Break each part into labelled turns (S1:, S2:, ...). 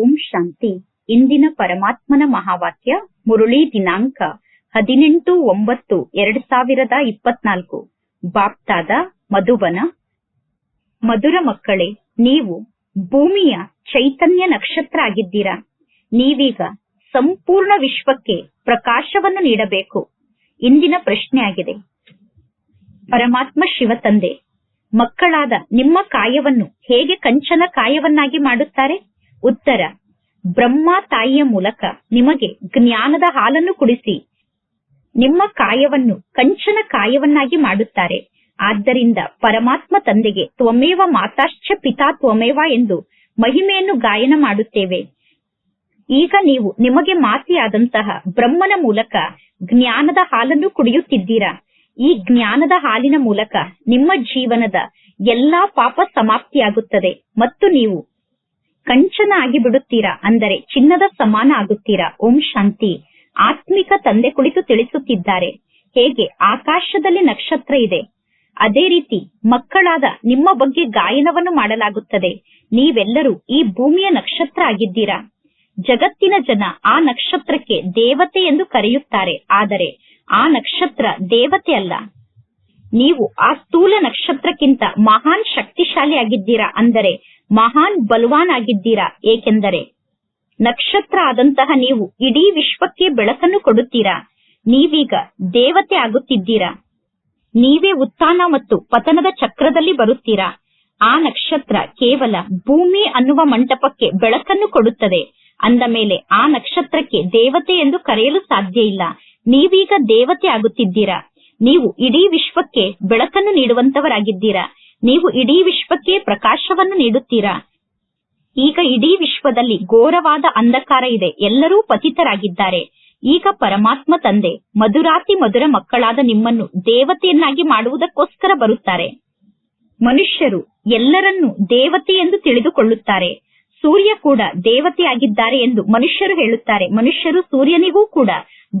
S1: ಓಂ ಶಾಂತಿ. ಇಂದಿನ ಪರಮಾತ್ಮನ ಮಹಾವಾಕ್ಯ ಮುರುಳಿ ದಿನಾಂಕ ಹದಿನೆಂಟು ಒಂಬತ್ತು ಎರಡ್ ಸಾವಿರದ ಇಪ್ಪತ್ನಾಲ್ಕು. ಬಾಪ್ತಾದ ಮಧುಬನ ಮಧುರ ಮಕ್ಕಳೇ, ನೀವು ಭೂಮಿಯ ಚೈತನ್ಯ ನಕ್ಷತ್ರ ಆಗಿದ್ದೀರಾ ನೀವೀಗ ಸಂಪೂರ್ಣ ವಿಶ್ವಕ್ಕೆ ಪ್ರಕಾಶವನ್ನು ನೀಡಬೇಕು. ಇಂದಿನ ಪ್ರಶ್ನೆ ಆಗಿದೆ ಪರಮಾತ್ಮ ಶಿವ ತಂದೆ, ಮಕ್ಕಳಾದ ನಿಮ್ಮ ಕಾಯವನ್ನು ಹೇಗೆ ಕಂಚನ ಕಾಯವನ್ನಾಗಿ ಮಾಡುತ್ತಾರೆ? ಉತ್ತರ. ಬ್ರಹ್ಮ ತಾಯಿಯ ಮೂಲಕ ನಿಮಗೆ ಜ್ಞಾನದ ಹಾಲನ್ನು ಕುಡಿಸಿ. ನಿಮ್ಮ ಕಾಯವನ್ನು ಕಂಚನ ಕಾಯವನ್ನಾಗಿ ಮಾಡುತ್ತಾರೆ. ಆದ್ದರಿಂದ ಪರಮಾತ್ಮ ತಂದೆಗೆ ತ್ವಮೇವ ಮಾತಾಶ್ಚ ಪಿತಾ ತ್ವಮೇವ ಎಂದು ಮಹಿಮೆಯನ್ನು ಗಾಯನ ಮಾಡುತ್ತೇವೆ. ಈಗ ನೀವು ನಿಮಗೆ ಮಾತೆಯಾದಂತಹ ಬ್ರಹ್ಮನ ಮೂಲಕ ಜ್ಞಾನದ ಹಾಲನ್ನು ಕುಡಿಯುತ್ತಿದ್ದೀರಾ? ಈ ಜ್ಞಾನದ ಹಾಲಿನ ಮೂಲಕ ನಿಮ್ಮ ಜೀವನದ ಎಲ್ಲಾ ಪಾಪ ಸಮಾಪ್ತಿಯಾಗುತ್ತದೆ ಮತ್ತು ನೀವು ಕಂಚನ ಆಗಿ ಬಿಡುತ್ತೀರಾ? ಅಂದರೆ ಚಿನ್ನದ ಸಮಾನ ಆಗುತ್ತೀರಾ? ಓಂ ಶಾಂತಿ. ಆತ್ಮಿಕ ತಂದೆ ಕುಳಿತು ತಿಳಿಸುತ್ತಿದ್ದಾರೆ. ಹೇಗೆ? ಆಕಾಶದಲ್ಲಿ ನಕ್ಷತ್ರ ಇದೆ. ಅದೇ ರೀತಿ ಮಕ್ಕಳಾದ ನಿಮ್ಮ ಬಗ್ಗೆ ಗಾಯನವನ್ನು ಮಾಡಲಾಗುತ್ತದೆ. ನೀವೆಲ್ಲರೂ ಈ ಭೂಮಿಯ ನಕ್ಷತ್ರ ಆಗಿದ್ದೀರಾ? ಜಗತ್ತಿನ ಜನ ಆ ನಕ್ಷತ್ರಕ್ಕೆ ದೇವತೆ ಎಂದು ಕರೆಯುತ್ತಾರೆ. ಆದರೆ ಆ ನಕ್ಷತ್ರ ದೇವತೆ ಅಲ್ಲ. ನೀವು ಆ ಸ್ಥೂಲ ನಕ್ಷತ್ರಕ್ಕಿಂತ ಮಹಾನ್ ಶಕ್ತಿಶಾಲಿ ಆಗಿದ್ದೀರಾ ಅಂದರೆ ಮಹಾನ್ ಬಲವಾನ್ ಆಗಿದ್ದೀರಾ ಏಕೆಂದರೆ ನಕ್ಷತ್ರ ಆದಂತಹ ನೀವು ಇಡೀ ವಿಶ್ವಕ್ಕೆ ಬೆಳಕನ್ನು ಕೊಡುತ್ತೀರಾ? ನೀವೀಗ ದೇವತೆ ಆಗುತ್ತಿದ್ದೀರಾ? ನೀವೇ ಉತ್ಥಾನ ಮತ್ತು ಪತನದ ಚಕ್ರದಲ್ಲಿ ಬರುತ್ತೀರಾ? ಆ ನಕ್ಷತ್ರ ಕೇವಲ ಭೂಮಿ ಅನ್ನುವ ಮಂಟಪಕ್ಕೆ ಬೆಳಕನ್ನು ಕೊಡುತ್ತದೆ. ಅಂದ ಮೇಲೆ ಆ ನಕ್ಷತ್ರಕ್ಕೆ ದೇವತೆ ಎಂದು ಕರೆಯಲು ಸಾಧ್ಯ ಇಲ್ಲ. ನೀವೀಗ ದೇವತೆ ಆಗುತ್ತಿದ್ದೀರಾ? ನೀವು ಇಡೀ ವಿಶ್ವಕ್ಕೆ ಬೆಳಕನ್ನು ನೀಡುವಂತವರಾಗಿದ್ದೀರಾ? ನೀವು ಇಡೀ ವಿಶ್ವಕ್ಕೆ ಪ್ರಕಾಶವನ್ನು ನೀಡುತ್ತೀರಾ? ಈಗ ಇಡೀ ವಿಶ್ವದಲ್ಲಿ ಘೋರವಾದ ಅಂಧಕಾರ ಇದೆ. ಎಲ್ಲರೂ ಪತಿತರಾಗಿದ್ದಾರೆ. ಈಗ ಪರಮಾತ್ಮ ತಂದೆ, ಮಧುರಾತಿ ಮಧುರ ಮಕ್ಕಳಾದ ನಿಮ್ಮನ್ನು ದೇವತೆಯನ್ನಾಗಿ ಮಾಡುವುದಕ್ಕೋಸ್ಕರ ಬರುತ್ತಾರೆ. ಮನುಷ್ಯರು ಎಲ್ಲರನ್ನೂ ದೇವತೆ ಎಂದು ತಿಳಿದುಕೊಳ್ಳುತ್ತಾರೆ. ಸೂರ್ಯ ಕೂಡ ದೇವತೆಯಾಗಿದ್ದಾರೆ ಎಂದು ಮನುಷ್ಯರು ಹೇಳುತ್ತಾರೆ. ಮನುಷ್ಯರು ಸೂರ್ಯನಿಗೂ ಕೂಡ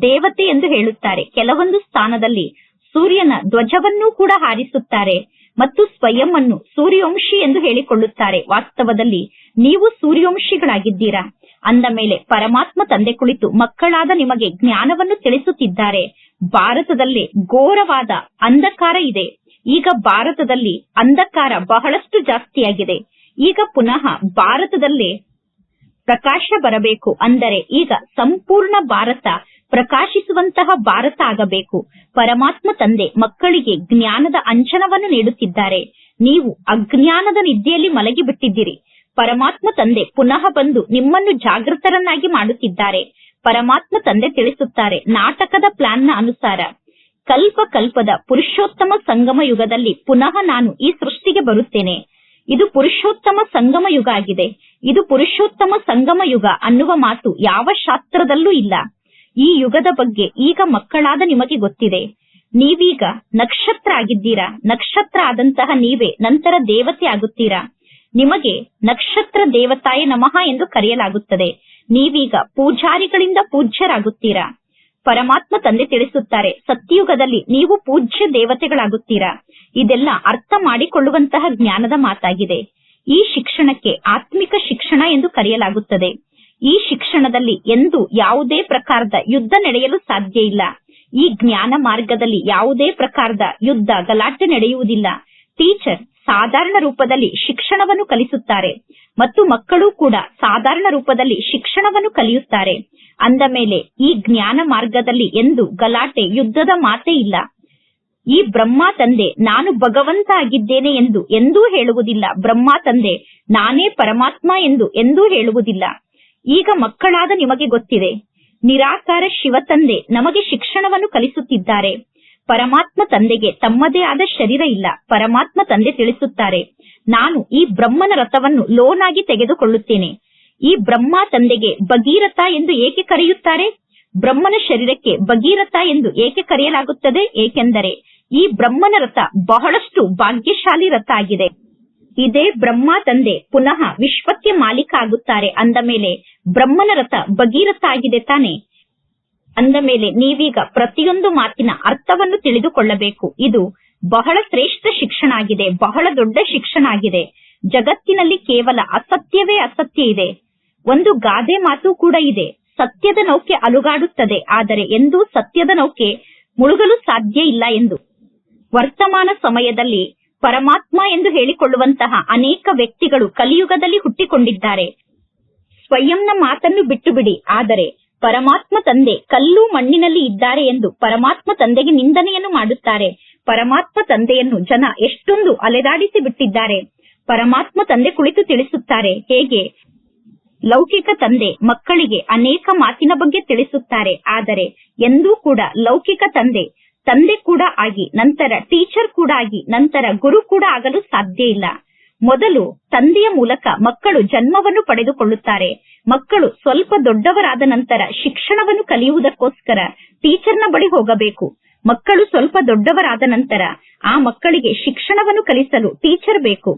S1: ದೇವತೆ ಎಂದು ಹೇಳುತ್ತಾರೆ. ಕೆಲವೊಂದು ಸ್ಥಾನದಲ್ಲಿ ಸೂರ್ಯನ ಧ್ವಜವನ್ನೂ ಕೂಡ ಹಾರಿಸುತ್ತಾರೆ. ಮತ್ತು ಸ್ವಯಂ ಅನ್ನು ಸೂರ್ಯವಂಶಿ ಎಂದು ಹೇಳಿಕೊಳ್ಳುತ್ತಾರೆ. ವಾಸ್ತವದಲ್ಲಿ ನೀವು ಸೂರ್ಯವಂಶಿಗಳಾಗಿದ್ದೀರಾ? ಅಂದ ಮೇಲೆ ಪರಮಾತ್ಮ ತಂದೆ ಕುಳಿತು ಮಕ್ಕಳಾದ ನಿಮಗೆ ಜ್ಞಾನವನ್ನು ತಿಳಿಸುತ್ತಿದ್ದಾರೆ. ಭಾರತದಲ್ಲಿ ಘೋರವಾದ ಅಂಧಕಾರ ಇದೆ. ಈಗ ಭಾರತದಲ್ಲಿ ಅಂಧಕಾರ ಬಹಳಷ್ಟು ಜಾಸ್ತಿಯಾಗಿದೆ. ಈಗ ಪುನಃ ಭಾರತದಲ್ಲಿ ಪ್ರಕಾಶ ಬರಬೇಕು ಅಂದರೆ ಈಗ ಸಂಪೂರ್ಣ ಭಾರತ ಪ್ರಕಾಶಿಸುವಂತಹ ಭಾರತ ಆಗಬೇಕು. ಪರಮಾತ್ಮ ತಂದೆ ಮಕ್ಕಳಿಗೆ ಜ್ಞಾನದ ಅಂಚನವನ್ನು ನೀಡುತ್ತಿದ್ದಾರೆ. ನೀವು ಅಜ್ಞಾನದ ನಿದ್ದೆಯಲ್ಲಿ ಮಲಗಿಬಿಟ್ಟಿದ್ದೀರಿ. ಪರಮಾತ್ಮ ತಂದೆ ಪುನಃ ಬಂದು ನಿಮ್ಮನ್ನು ಜಾಗೃತರನ್ನಾಗಿ ಮಾಡುತ್ತಿದ್ದಾರೆ. ಪರಮಾತ್ಮ ತಂದೆ ತಿಳಿಸುತ್ತಾರೆ ನಾಟಕದ ಪ್ಲಾನ್ನ ಅನುಸಾರ. ಕಲ್ಪ ಕಲ್ಪದ ಪುರುಷೋತ್ತಮ ಸಂಗಮ ಯುಗದಲ್ಲಿ ಪುನಃ ನಾನು ಈ ಸೃಷ್ಟಿಗೆ ಬರುತ್ತೇನೆ. ಇದು ಪುರುಷೋತ್ತಮ ಸಂಗಮ ಯುಗ ಆಗಿದೆ. ಇದು ಪುರುಷೋತ್ತಮ ಸಂಗಮ ಯುಗ ಅನ್ನುವ ಮಾತು ಯಾವ ಶಾಸ್ತ್ರದಲ್ಲೂ ಇಲ್ಲ. ಈ ಯುಗದ ಬಗ್ಗೆ ಈಗ ಮಕ್ಕಳಾದ ನಿಮಗೆ ಗೊತ್ತಿದೆ. ನೀವೀಗ ನಕ್ಷತ್ರ ಆಗಿದ್ದೀರಾ ನಕ್ಷತ್ರ ಆದಂತಹ ನೀವೇ ನಂತರ ದೇವತೆ ಆಗುತ್ತೀರಾ? ನಿಮಗೆ ನಕ್ಷತ್ರ ದೇವತಾಯ ನಮಃ ಎಂದು ಕರೆಯಲಾಗುತ್ತದೆ. ನೀವೀಗ ಪೂಜಾರಿಗಳಿಂದ ಪೂಜ್ಯರಾಗುತ್ತೀರಾ? ಪರಮಾತ್ಮ ತಂದೆ ತಿಳಿಸುತ್ತಾರೆ ಸತ್ಯಯುಗದಲ್ಲಿ ನೀವು ಪೂಜ್ಯ ದೇವತೆಗಳಾಗುತ್ತೀರಾ? ಇದೆಲ್ಲ ಅರ್ಥ ಮಾಡಿಕೊಳ್ಳುವಂತಹ ಜ್ಞಾನದ ಮಾತಾಗಿದೆ. ಈ ಶಿಕ್ಷಣಕ್ಕೆ ಆತ್ಮಿಕ ಶಿಕ್ಷಣ ಎಂದು ಕರೆಯಲಾಗುತ್ತದೆ. ಈ ಶಿಕ್ಷಣದಲ್ಲಿ ಎಂದು ಯಾವುದೇ ಪ್ರಕಾರದ ಯುದ್ಧ ನಡೆಯಲು ಸಾಧ್ಯ ಇಲ್ಲ. ಈ ಜ್ಞಾನ ಮಾರ್ಗದಲ್ಲಿ ಯಾವುದೇ ಪ್ರಕಾರದ ಯುದ್ಧ ಗಲಾಟೆ ನಡೆಯುವುದಿಲ್ಲ. ಟೀಚರ್ ಸಾಧಾರಣ ರೂಪದಲ್ಲಿ ಶಿಕ್ಷಣವನ್ನು ಕಲಿಸುತ್ತಾರೆ ಮತ್ತು ಮಕ್ಕಳು ಕೂಡ ಸಾಧಾರಣ ರೂಪದಲ್ಲಿ ಶಿಕ್ಷಣವನ್ನು ಕಲಿಯುತ್ತಾರೆ. ಅಂದ ಮೇಲೆ ಈ ಜ್ಞಾನ ಮಾರ್ಗದಲ್ಲಿ ಎಂದು ಗಲಾಟೆ ಯುದ್ಧದ ಮಾತೇ ಇಲ್ಲ. ಈ ಬ್ರಹ್ಮ ತಂದೆ ನಾನು ಭಗವಂತ ಆಗಿದ್ದೇನೆ ಎಂದು ಎಂದೂ ಹೇಳುವುದಿಲ್ಲ. ಬ್ರಹ್ಮ ತಂದೆ ನಾನೇ ಪರಮಾತ್ಮ ಎಂದು ಎಂದೂ ಹೇಳುವುದಿಲ್ಲ. ಈಗ ಮಕ್ಕಳಾದ ನಿಮಗೆ ಗೊತ್ತಿದೆ. ನಿರಾಕಾರ ಶಿವ ತಂದೆ ನಮಗೆ ಶಿಕ್ಷಣವನ್ನು ಕಲಿಸುತ್ತಿದ್ದಾರೆ. ಪರಮಾತ್ಮ ತಂದೆಗೆ ತಮ್ಮದೇ ಆದ ಶರೀರ ಇಲ್ಲ. ಪರಮಾತ್ಮ ತಂದೆ ತಿಳಿಸುತ್ತಾರೆ. ನಾನು ಈ ಬ್ರಹ್ಮನ ರಥವನ್ನು ಲೋನಾಗಿ ತೆಗೆದುಕೊಳ್ಳುತ್ತೇನೆ. ಈ ಬ್ರಹ್ಮ ತಂದೆಗೆ ಭಗೀರಥ ಎಂದು ಏಕೆ ಕರೆಯುತ್ತಾರೆ? ಬ್ರಹ್ಮನ ಶರೀರಕ್ಕೆ ಭಗೀರಥ ಎಂದು ಏಕೆ ಕರೆಯಲಾಗುತ್ತದೆ? ಏಕೆಂದರೆ ಈ ಬ್ರಹ್ಮನ ರಥ ಬಹಳಷ್ಟು ಭಾಗ್ಯಶಾಲಿ ರಥ ಆಗಿದೆ. ಇದೇ ಬ್ರಹ್ಮ ತಂದೆ ಪುನಃ ವಿಶ್ವಕ್ಕೆ ಮಾಲೀಕ ಆಗುತ್ತಾರೆ ಅಂದ ಮೇಲೆ ಬ್ರಹ್ಮನ ರಥ ಭಗೀರಥ ಆಗಿದೆ ತಾನೆ? ಅಂದ ಮೇಲೆ ನೀವೀಗ ಪ್ರತಿಯೊಂದು ಮಾತಿನ ಅರ್ಥವನ್ನು ತಿಳಿದುಕೊಳ್ಳಬೇಕು. ಇದು ಬಹಳ ಶ್ರೇಷ್ಠ ಶಿಕ್ಷಣ ಆಗಿದೆ, ಬಹಳ ದೊಡ್ಡ ಶಿಕ್ಷಣ ಆಗಿದೆ. ಜಗತ್ತಿನಲ್ಲಿ ಕೇವಲ ಅಸತ್ಯವೇ ಅಸತ್ಯ ಇದೆ. ಒಂದು ಗಾದೆ ಮಾತು ಕೂಡ ಇದೆ. ಸತ್ಯದ ನೌಕೆ ಅಲುಗಾಡುತ್ತದೆ, ಆದರೆ ಎಂದೂ ಸತ್ಯದ ನೌಕೆ ಮುಳುಗಲು ಸಾಧ್ಯ ಇಲ್ಲ ಎಂದು. ವರ್ತಮಾನ ಸಮಯದಲ್ಲಿ ಪರಮಾತ್ಮ ಎಂದು ಹೇಳಿಕೊಳ್ಳುವಂತಹ ಅನೇಕ ವ್ಯಕ್ತಿಗಳು ಕಲಿಯುಗದಲ್ಲಿ ಹುಟ್ಟಿಕೊಂಡಿದ್ದಾರೆ. ಸ್ವಯಂನ ಮಾತನ್ನು ಬಿಟ್ಟು ಬಿಡಿ ಆದರೆ ಪರಮಾತ್ಮ ತಂದೆ ಕಲ್ಲು ಮಣ್ಣಿನಲ್ಲಿ ಇದ್ದಾರೆ ಎಂದು ಪರಮಾತ್ಮ ತಂದೆಗೆ ನಿಂದನೆಯನ್ನು ಮಾಡುತ್ತಾರೆ. ಪರಮಾತ್ಮ ತಂದೆಯನ್ನು ಜನ ಎಷ್ಟೊಂದು ಅಲೆದಾಡಿಸಿ ಬಿಟ್ಟಿದ್ದಾರೆ. ಪರಮಾತ್ಮ ತಂದೆ ಕುಳಿತು ತಿಳಿಸುತ್ತಾರೆ. ಹೇಗೆ? ಲೌಕಿಕ ತಂದೆ ಮಕ್ಕಳಿಗೆ ಅನೇಕ ಮಾತಿನ ಬಗ್ಗೆ ತಿಳಿಸುತ್ತಾರೆ. ಆದರೆ ಎಂದೂ ಕೂಡ ಲೌಕಿಕ ತಂದೆ ತಂದೆ ಕೂಡ ಆಗಿ, ನಂತರ ಟೀಚರ್ ಕೂಡ ಆಗಿ, ನಂತರ ಗುರು ಕೂಡ ಆಗಲು ಸಾಧ್ಯ ಇಲ್ಲ. ಮೊದಲು ತಂದೆಯ ಮೂಲಕ ಮಕ್ಕಳು ಜನ್ಮವನ್ನು ಪಡೆದುಕೊಳ್ಳುತ್ತಾರೆ. ಮಕ್ಕಳು ಸ್ವಲ್ಪ ದೊಡ್ಡವರಾದ ನಂತರ ಶಿಕ್ಷಣವನ್ನು ಕಲಿಯುವುದಕ್ಕೋಸ್ಕರ ಟೀಚರ್ನ ಬಳಿ ಹೋಗಬೇಕು. ಮಕ್ಕಳು ಸ್ವಲ್ಪ ದೊಡ್ಡವರಾದ ನಂತರ ಆ ಮಕ್ಕಳಿಗೆ ಶಿಕ್ಷಣವನ್ನು ಕಲಿಸಲು ಟೀಚರ್ ಬೇಕು.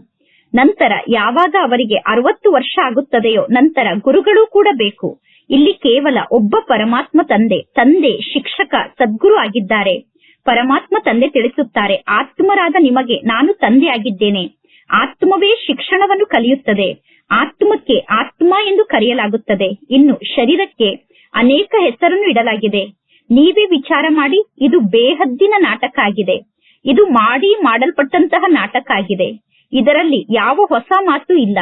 S1: ನಂತರ ಯಾವಾಗ ಅವರಿಗೆ ಅರವತ್ತು ವರ್ಷ ಆಗುತ್ತದೆಯೋ ನಂತರ ಗುರುಗಳು ಕೂಡ ಬೇಕು. ಇಲ್ಲಿ ಕೇವಲ ಒಬ್ಬ ಪರಮಾತ್ಮ ತಂದೆ ತಂದೆ, ಶಿಕ್ಷಕ, ಸದ್ಗುರು ಆಗಿದ್ದಾರೆ. ಪರಮಾತ್ಮ ತಂದೆ ತಿಳಿಸುತ್ತಾರೆ, ಆತ್ಮರಾದ ನಿಮಗೆ ನಾನು ತಂದೆ ಆಗಿದ್ದೇನೆ ಆತ್ಮವೇ ಶಿಕ್ಷಣವನ್ನು ಕಲಿಯುತ್ತದೆ. ಆತ್ಮಕ್ಕೆ ಆತ್ಮ ಎಂದು ಕರೆಯಲಾಗುತ್ತದೆ. ಇನ್ನು ಶರೀರಕ್ಕೆ ಅನೇಕ ಹೆಸರನ್ನು ಇಡಲಾಗಿದೆ. ನೀವೇ ವಿಚಾರ ಮಾಡಿ, ಇದು ಬೇಹದ್ದಿನ ನಾಟಕ ಆಗಿದೆ ಇದು ಮಾಡಿ ಮಾಡಲ್ಪಟ್ಟಂತಹ ನಾಟಕ ಆಗಿದೆ ಇದರಲ್ಲಿ ಯಾವ ಹೊಸ ಮಾತು ಇಲ್ಲ.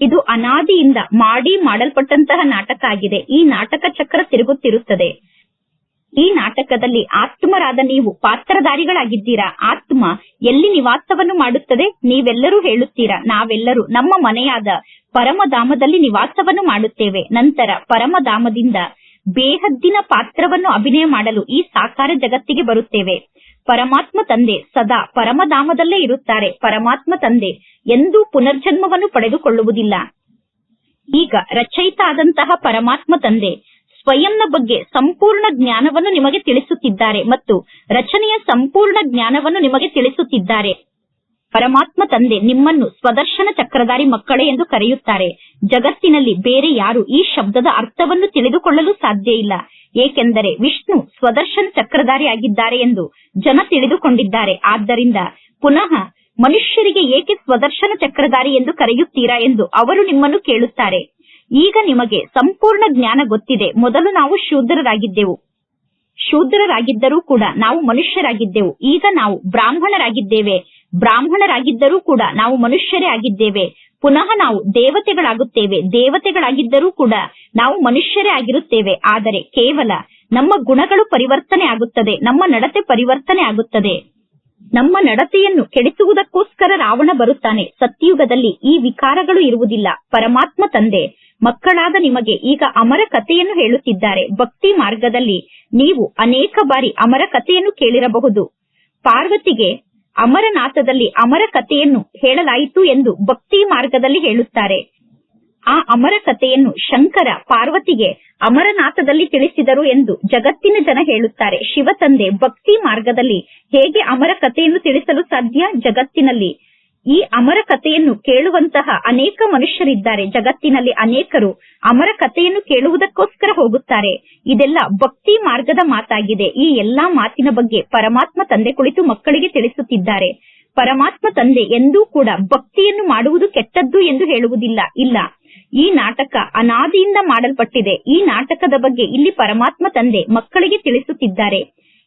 S1: ಇದು ಅನಾದಿಯಿಂದ ಮಾಡಿ ಮಾಡಲ್ಪಟ್ಟಂತಹ ನಾಟಕ ಆಗಿದೆ ಈ ನಾಟಕ ಚಕ್ರ ತಿರುಗುತ್ತಿರುತ್ತದೆ. ಈ ನಾಟಕದಲ್ಲಿ ಆತ್ಮರಾದ ನೀವು ಪಾತ್ರಧಾರಿಗಳಾಗಿದ್ದೀರಾ? ಆತ್ಮ ಎಲ್ಲಿ ನಿವಾಸವನ್ನು ಮಾಡುತ್ತದೆ? ನೀವೆಲ್ಲರೂ ಹೇಳುತ್ತೀರಾ, ನಾವೆಲ್ಲರೂ ನಮ್ಮ ಮನೆಯಾದ ಪರಮಧಾಮದಲ್ಲಿ ನಿವಾಸವನ್ನು ಮಾಡುತ್ತೇವೆ. ನಂತರ ಪರಮಧಾಮದಿಂದ ಬೇಹದ್ದಿನ ಪಾತ್ರವನ್ನು ಅಭಿನಯ ಮಾಡಲು ಈ ಸಾಕಾರ ಜಗತ್ತಿಗೆ ಬರುತ್ತೇವೆ. ಪರಮಾತ್ಮ ತಂದೆ ಸದಾ ಪರಮಧಾಮದಲ್ಲೇ ಇರುತ್ತಾರೆ. ಪರಮಾತ್ಮ ತಂದೆ ಎಂದೂ ಪುನರ್ಜನ್ಮವನ್ನು ಪಡೆದುಕೊಳ್ಳುವುದಿಲ್ಲ. ಈಗ ರಚಯಿತ ಆದಂತಹ ಪರಮಾತ್ಮ ತಂದೆ ಸ್ವಯಂನ ಬಗ್ಗೆ ಸಂಪೂರ್ಣ ಜ್ಞಾನವನ್ನು ನಿಮಗೆ ತಿಳಿಸುತ್ತಿದ್ದಾರೆ ಮತ್ತು ರಚನೆಯ ಸಂಪೂರ್ಣ ಜ್ಞಾನವನ್ನು ನಿಮಗೆ ತಿಳಿಸುತ್ತಿದ್ದಾರೆ. ಪರಮಾತ್ಮ ತಂದೆ ನಿಮ್ಮನ್ನು ಸ್ವದರ್ಶನ ಚಕ್ರಧಾರಿ ಮಕ್ಕಳೇ ಎಂದು ಕರೆಯುತ್ತಾರೆ. ಜಗತ್ತಿನಲ್ಲಿ ಬೇರೆ ಯಾರು ಈ ಶಬ್ದದ ಅರ್ಥವನ್ನು ತಿಳಿದುಕೊಳ್ಳಲು ಸಾಧ್ಯ ಇಲ್ಲ. ಏಕೆಂದರೆ ವಿಷ್ಣು ಸ್ವದರ್ಶನ ಚಕ್ರಧಾರಿ ಆಗಿದ್ದಾರೆ ಎಂದು ಜನ ತಿಳಿದುಕೊಂಡಿದ್ದಾರೆ. ಆದ್ದರಿಂದ ಪುನಃ ಮನುಷ್ಯರಿಗೆ ಏಕೆ ಸ್ವದರ್ಶನ ಚಕ್ರಧಾರಿ ಎಂದು ಕರೆಯುತ್ತೀರಾ ಎಂದು ಅವರು ನಿಮ್ಮನ್ನು ಕೇಳುತ್ತಾರೆ. ಈಗ ನಿಮಗೆ ಸಂಪೂರ್ಣ ಜ್ಞಾನ ಗೊತ್ತಿದೆ. ಮೊದಲು ನಾವು ಶೂದ್ರರಾಗಿದ್ದೆವು. ಶೂದ್ರರಾಗಿದ್ದರೂ ಕೂಡ ನಾವು ಮನುಷ್ಯರಾಗಿದ್ದೆವು. ಈಗ ನಾವು ಬ್ರಾಹ್ಮಣರಾಗಿದ್ದೇವೆ. ಬ್ರಾಹ್ಮಣರಾಗಿದ್ದರೂ ಕೂಡ ನಾವು ಮನುಷ್ಯರೇ ಆಗಿದ್ದೇವೆ. ಪುನಃ ನಾವು ದೇವತೆಗಳಾಗುತ್ತೇವೆ. ದೇವತೆಗಳಾಗಿದ್ದರೂ ಕೂಡ ನಾವು ಮನುಷ್ಯರೇ ಆಗಿರುತ್ತೇವೆ. ಆದರೆ ಕೇವಲ ನಮ್ಮ ಗುಣಗಳು ಪರಿವರ್ತನೆ ಆಗುತ್ತದೆ. ನಮ್ಮ ನಡತೆ ಪರಿವರ್ತನೆ ಆಗುತ್ತದೆ. ನಮ್ಮ ನಡತೆಯನ್ನು ಕೆಡಿಸುವುದಕ್ಕೋಸ್ಕರ ರಾವಣ ಬರುತ್ತಾನೆ. ಸತ್ಯಯುಗದಲ್ಲಿ ಈ ವಿಕಾರಗಳು ಇರುವುದಿಲ್ಲ. ಪರಮಾತ್ಮ ತಂದೆ ಮಕ್ಕಳಾದ ನಿಮಗೆ ಈಗ ಅಮರ ಕಥೆಯನ್ನು ಹೇಳುತ್ತಿದ್ದಾರೆ. ಭಕ್ತಿ ಮಾರ್ಗದಲ್ಲಿ ನೀವು ಅನೇಕ ಬಾರಿ ಅಮರ ಕಥೆಯನ್ನು ಕೇಳಿರಬಹುದು. ಪಾರ್ವತಿಗೆ ಅಮರನಾಥದಲ್ಲಿ ಅಮರ ಕಥೆಯನ್ನು ಹೇಳಲಾಯಿತು ಎಂದು ಭಕ್ತಿ ಮಾರ್ಗದಲ್ಲಿ ಹೇಳುತ್ತಾರೆ. ಆ ಅಮರ ಕಥೆಯನ್ನು ಶಂಕರ ಪಾರ್ವತಿಗೆ ಅಮರನಾಥದಲ್ಲಿ ತಿಳಿಸಿದರು ಎಂದು ಜಗತ್ತಿನ ಜನ ಹೇಳುತ್ತಾರೆ. ಶಿವ ತಂದೆ ಭಕ್ತಿ ಮಾರ್ಗದಲ್ಲಿ ಹೇಗೆ ಅಮರ ಕಥೆಯನ್ನು ತಿಳಿಸಲು ಸಾಧ್ಯ? ಜಗತ್ತಿನಲ್ಲಿ ಈ ಅಮರ ಕಥೆಯನ್ನು ಕೇಳುವಂತಹ ಅನೇಕ ಮನುಷ್ಯರಿದ್ದಾರೆ. ಜಗತ್ತಿನಲ್ಲಿ ಅನೇಕರು ಅಮರ ಕಥೆಯನ್ನು ಕೇಳುವುದಕ್ಕೋಸ್ಕರ ಹೋಗುತ್ತಾರೆ. ಇದೆಲ್ಲ ಭಕ್ತಿ ಮಾರ್ಗದ ಮಾತಾಗಿದೆ. ಈ ಎಲ್ಲಾ ಮಾತಿನ ಬಗ್ಗೆ ಪರಮಾತ್ಮ ತಂದೆ ಕುಳಿತು ಮಕ್ಕಳಿಗೆ ತಿಳಿಸುತ್ತಿದ್ದಾರೆ. ಪರಮಾತ್ಮ ತಂದೆ ಎಂದೂ ಕೂಡ ಭಕ್ತಿಯನ್ನು ಮಾಡುವುದು ಕೆಟ್ಟದ್ದು ಎಂದು ಹೇಳುವುದಿಲ್ಲ, ಇಲ್ಲ. ಈ ನಾಟಕ ಅನಾದಿಯಿಂದ ಮಾಡಲ್ಪಟ್ಟಿದೆ. ಈ ನಾಟಕದ ಬಗ್ಗೆ ಇಲ್ಲಿ ಪರಮಾತ್ಮ ತಂದೆ ಮಕ್ಕಳಿಗೆ ತಿಳಿಸುತ್ತಿದ್ದಾರೆ.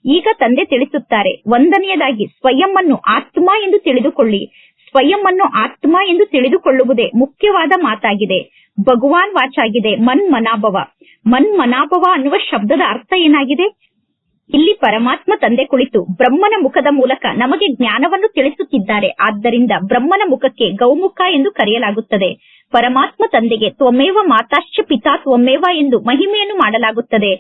S1: ಈಗ ತಂದೆ ತಿಳಿಸುತ್ತಾರೆ, ಒಂದನೆಯದಾಗಿ ಸ್ವಯಂ ಅನ್ನು ಆತ್ಮ ಎಂದು ತಿಳಿದುಕೊಳ್ಳಿ. ಸ್ವಯಂ ಅನ್ನು ಆತ್ಮ ಎಂದು ತಿಳಿದುಕೊಳ್ಳುವುದೇ ಮುಖ್ಯವಾದ ಮಾತಾಗಿದೆ. ಭಗವಾನ್ ವಾಚಾಗಿದೆ, ಮನ್ ಮನಾಭವ. ಮನ್ ಮನಾಭವ ಅನ್ನುವ ಶಬ್ದದ ಅರ್ಥ ಏನಾಗಿದೆ? ಇಲ್ಲಿ ಪರಮಾತ್ಮ ತಂದೆ ಕುಳಿತು ಬ್ರಹ್ಮನ ಮುಖದ ಮೂಲಕ ನಮಗೆ ಜ್ಞಾನವನ್ನು ತಿಳಿಸುತ್ತಿದ್ದಾರೆ. ಆದ್ದರಿಂದ ಬ್ರಹ್ಮನ ಮುಖಕ್ಕೆ ಗೌಮುಖ ಎಂದು ಕರೆಯಲಾಗುತ್ತದೆ. ಪರಮಾತ್ಮ ತಂದೆಗೆ ತ್ವಮೇವ ಮಾತಾಶ್ಚ ಪಿತಾ ತ್ವಮೇವ ಎಂದು ಮಹಿಮೆಯನ್ನು ಮಾಡಲಾಗುತ್ತದೆ.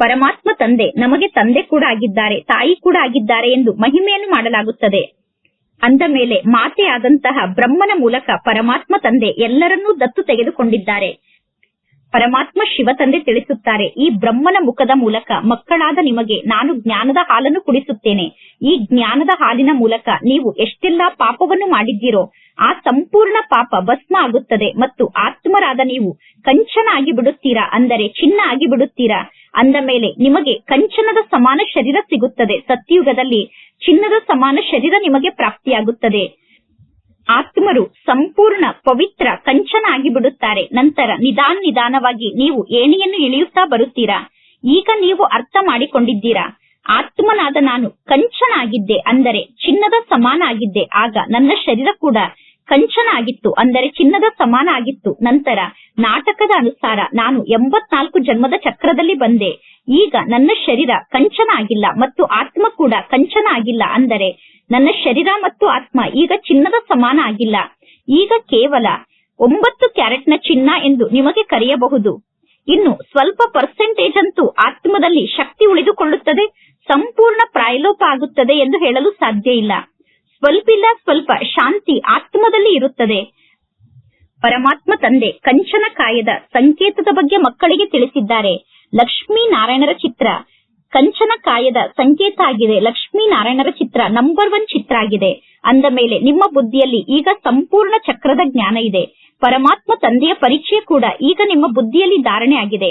S1: ಪರಮಾತ್ಮ ತಂದೆ ನಮಗೆ ತಂದೆ ಕೂಡ ಆಗಿದ್ದಾರೆ, ತಾಯಿ ಕೂಡ ಆಗಿದ್ದಾರೆ ಎಂದು ಮಹಿಮೆಯನ್ನು ಮಾಡಲಾಗುತ್ತದೆ. ಅಂದ ಮೇಲೆ ಮಾತೆ ಆದಂತಹ ಬ್ರಹ್ಮನ ಮೂಲಕ ಪರಮಾತ್ಮ ತಂದೆ ಎಲ್ಲರನ್ನೂ ದತ್ತು ತೆಗೆದುಕೊಂಡಿದ್ದಾರೆ. ಪರಮಾತ್ಮ ಶಿವ ತಂದೆ ತಿಳಿಸುತ್ತಾರೆ. ಈ ಬ್ರಹ್ಮನ ಮುಖದ ಮೂಲಕ ಮಕ್ಕಳಾದ ನಿಮಗೆ ನಾನು ಜ್ಞಾನದ ಹಾಲನ್ನು ಕುಡಿಸುತ್ತೇನೆ. ಈ ಜ್ಞಾನದ ಹಾಲಿನ ಮೂಲಕ ನೀವು ಎಷ್ಟೆಲ್ಲಾ ಪಾಪವನ್ನು ಮಾಡಿದ್ದೀರೋ, ಆ ಸಂಪೂರ್ಣ ಪಾಪ ಭಸ್ಮ ಆಗುತ್ತದೆ ಮತ್ತು ಆತ್ಮರಾದ ನೀವು ಕಂಚನ ಆಗಿ ಬಿಡುತ್ತೀರಾ? ಅಂದರೆ ಚಿನ್ನ ಆಗಿ ಬಿಡುತ್ತೀರಾ? ಅಂದ ಮೇಲೆ ನಿಮಗೆ ಕಂಚನದ ಸಮಾನ ಶರೀರ ಸಿಗುತ್ತದೆ. ಸತ್ಯುಗದಲ್ಲಿ ಚಿನ್ನದ ಸಮಾನ ಶರೀರ ನಿಮಗೆ ಪ್ರಾಪ್ತಿಯಾಗುತ್ತದೆ. ಆತ್ಮರು ಸಂಪೂರ್ಣ ಪವಿತ್ರ ಕಂಚನ ಆಗಿಬಿಡುತ್ತಾರೆ ನಂತರ ನಿಧಾನ ನಿಧಾನವಾಗಿ ನೀವು ಏಣಿಯನ್ನು ಇಳಿಯುತ್ತಾ ಬರುತ್ತೀರಾ? ಈಗ ನೀವು ಅರ್ಥ ಮಾಡಿಕೊಂಡಿದ್ದೀರಾ? ಆತ್ಮನಾದ ನಾನು ಕಂಚನ ಆಗಿದ್ದೆ ಅಂದರೆ ಚಿನ್ನದ ಸಮಾನ ಆಗಿದ್ದೆ ಆಗ ನನ್ನ ಶರೀರ ಕೂಡ ಕಂಚನ ಆಗಿತ್ತು ಅಂದರೆ ಚಿನ್ನದ ಸಮಾನ ಆಗಿತ್ತು ನಂತರ ನಾಟಕದ ಅನುಸಾರ ನಾನು ಎಂಬತ್ನಾಲ್ಕು ಜನ್ಮದ ಚಕ್ರದಲ್ಲಿ ಬಂದೆ. ಈಗ ನನ್ನ ಶರೀರ ಕಂಚನ ಆಗಿಲ್ಲ ಮತ್ತು ಆತ್ಮ ಕೂಡ ಕಂಚನ ಆಗಿಲ್ಲ ಅಂದರೆ ನನ್ನ ಶರೀರ ಮತ್ತು ಆತ್ಮ ಈಗ ಚಿನ್ನದ ಸಮಾನ ಆಗಿಲ್ಲ. ಈಗ ಕೇವಲ ಒಂಬತ್ತು ಕ್ಯಾರೆಟ್ನ ಚಿನ್ನ ಎಂದು ನಿಮಗೆ ಕರೆಯಬಹುದು. ಇನ್ನು ಸ್ವಲ್ಪ ಪರ್ಸೆಂಟೇಜ್ ಅಂತೂ ಆತ್ಮದಲ್ಲಿ ಶಕ್ತಿ ಉಳಿದುಕೊಳ್ಳುತ್ತದೆ, ಸಂಪೂರ್ಣ ಪ್ರಾಯಲೋಪ ಆಗುತ್ತದೆ ಎಂದು ಹೇಳಲು ಸಾಧ್ಯ ಇಲ್ಲ. ಸ್ವಲ್ಪಿಲ್ಲ ಸ್ವಲ್ಪ ಶಾಂತಿ ಆತ್ಮದಲ್ಲಿ ಇರುತ್ತದೆ. ಪರಮಾತ್ಮ ತಂದೆ ಕಂಚನ ಕಾಯದ ಸಂಕೇತದ ಬಗ್ಗೆ ಮಕ್ಕಳಿಗೆ ತಿಳಿಸಿದ್ದಾರೆ. ಲಕ್ಷ್ಮೀ ನಾರಾಯಣರ ಚಿತ್ರ. ಕಂಚನ ಕಾಯದ ಸಂಕೇತ ಆಗಿದೆ. ಲಕ್ಷ್ಮೀ ನಾರಾಯಣರ ಚಿತ್ರ ನಂಬರ್ ಒನ್ ಚಿತ್ರ ಆಗಿದೆ. ಅಂದ ಮೇಲೆ ನಿಮ್ಮ ಬುದ್ಧಿಯಲ್ಲಿ ಈಗ ಸಂಪೂರ್ಣ ಚಕ್ರದ ಜ್ಞಾನ ಇದೆ. ಪರಮಾತ್ಮ ತಂದೆಯ ಪರಿಚಯ ಕೂಡ ಈಗ ನಿಮ್ಮ ಬುದ್ಧಿಯಲ್ಲಿ ಧಾರಣೆ ಆಗಿದೆ.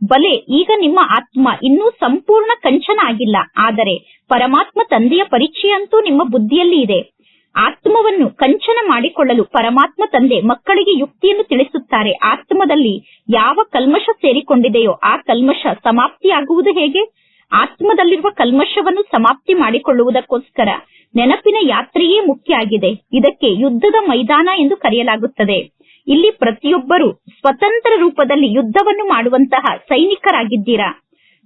S1: ಬಲೆ, ಈಗ ನಿಮ್ಮ ಆತ್ಮ ಇನ್ನೂ ಸಂಪೂರ್ಣ ಕಂಚನ ಆಗಿಲ್ಲ. ಆದರೆ ಪರಮಾತ್ಮ ತಂದೆಯ ಪರಿಚಯ ನಿಮ್ಮ ಬುದ್ಧಿಯಲ್ಲಿ ಇದೆ. ಆತ್ಮವನ್ನು ಕಂಚನ ಮಾಡಿಕೊಳ್ಳಲು ಪರಮಾತ್ಮ ತಂದೆ ಮಕ್ಕಳಿಗೆ ಯುಕ್ತಿಯನ್ನು ತಿಳಿಸುತ್ತಾರೆ. ಆತ್ಮದಲ್ಲಿ ಯಾವ ಕಲ್ಮಶ ಸೇರಿಕೊಂಡಿದೆಯೋ ಆ ಕಲ್ಮಶ ಸಮಾಪ್ತಿಯಾಗುವುದು ಹೇಗೆ? ಆತ್ಮದಲ್ಲಿರುವ ಕಲ್ಮಶವನ್ನು ಸಮಾಪ್ತಿ ಮಾಡಿಕೊಳ್ಳುವುದಕ್ಕೋಸ್ಕರ ನೆನಪಿನ ಯಾತ್ರೆಯೇ ಮುಖ್ಯ ಆಗಿದೆ. ಇದಕ್ಕೆ ಯುದ್ಧದ ಮೈದಾನ ಎಂದು ಕರೆಯಲಾಗುತ್ತದೆ. ಇಲ್ಲಿ ಪ್ರತಿಯೊಬ್ಬರು ಸ್ವತಂತ್ರ ರೂಪದಲ್ಲಿ ಯುದ್ಧವನ್ನು ಮಾಡುವಂತಹ ಸೈನಿಕರಾಗಿದ್ದೀರಾ?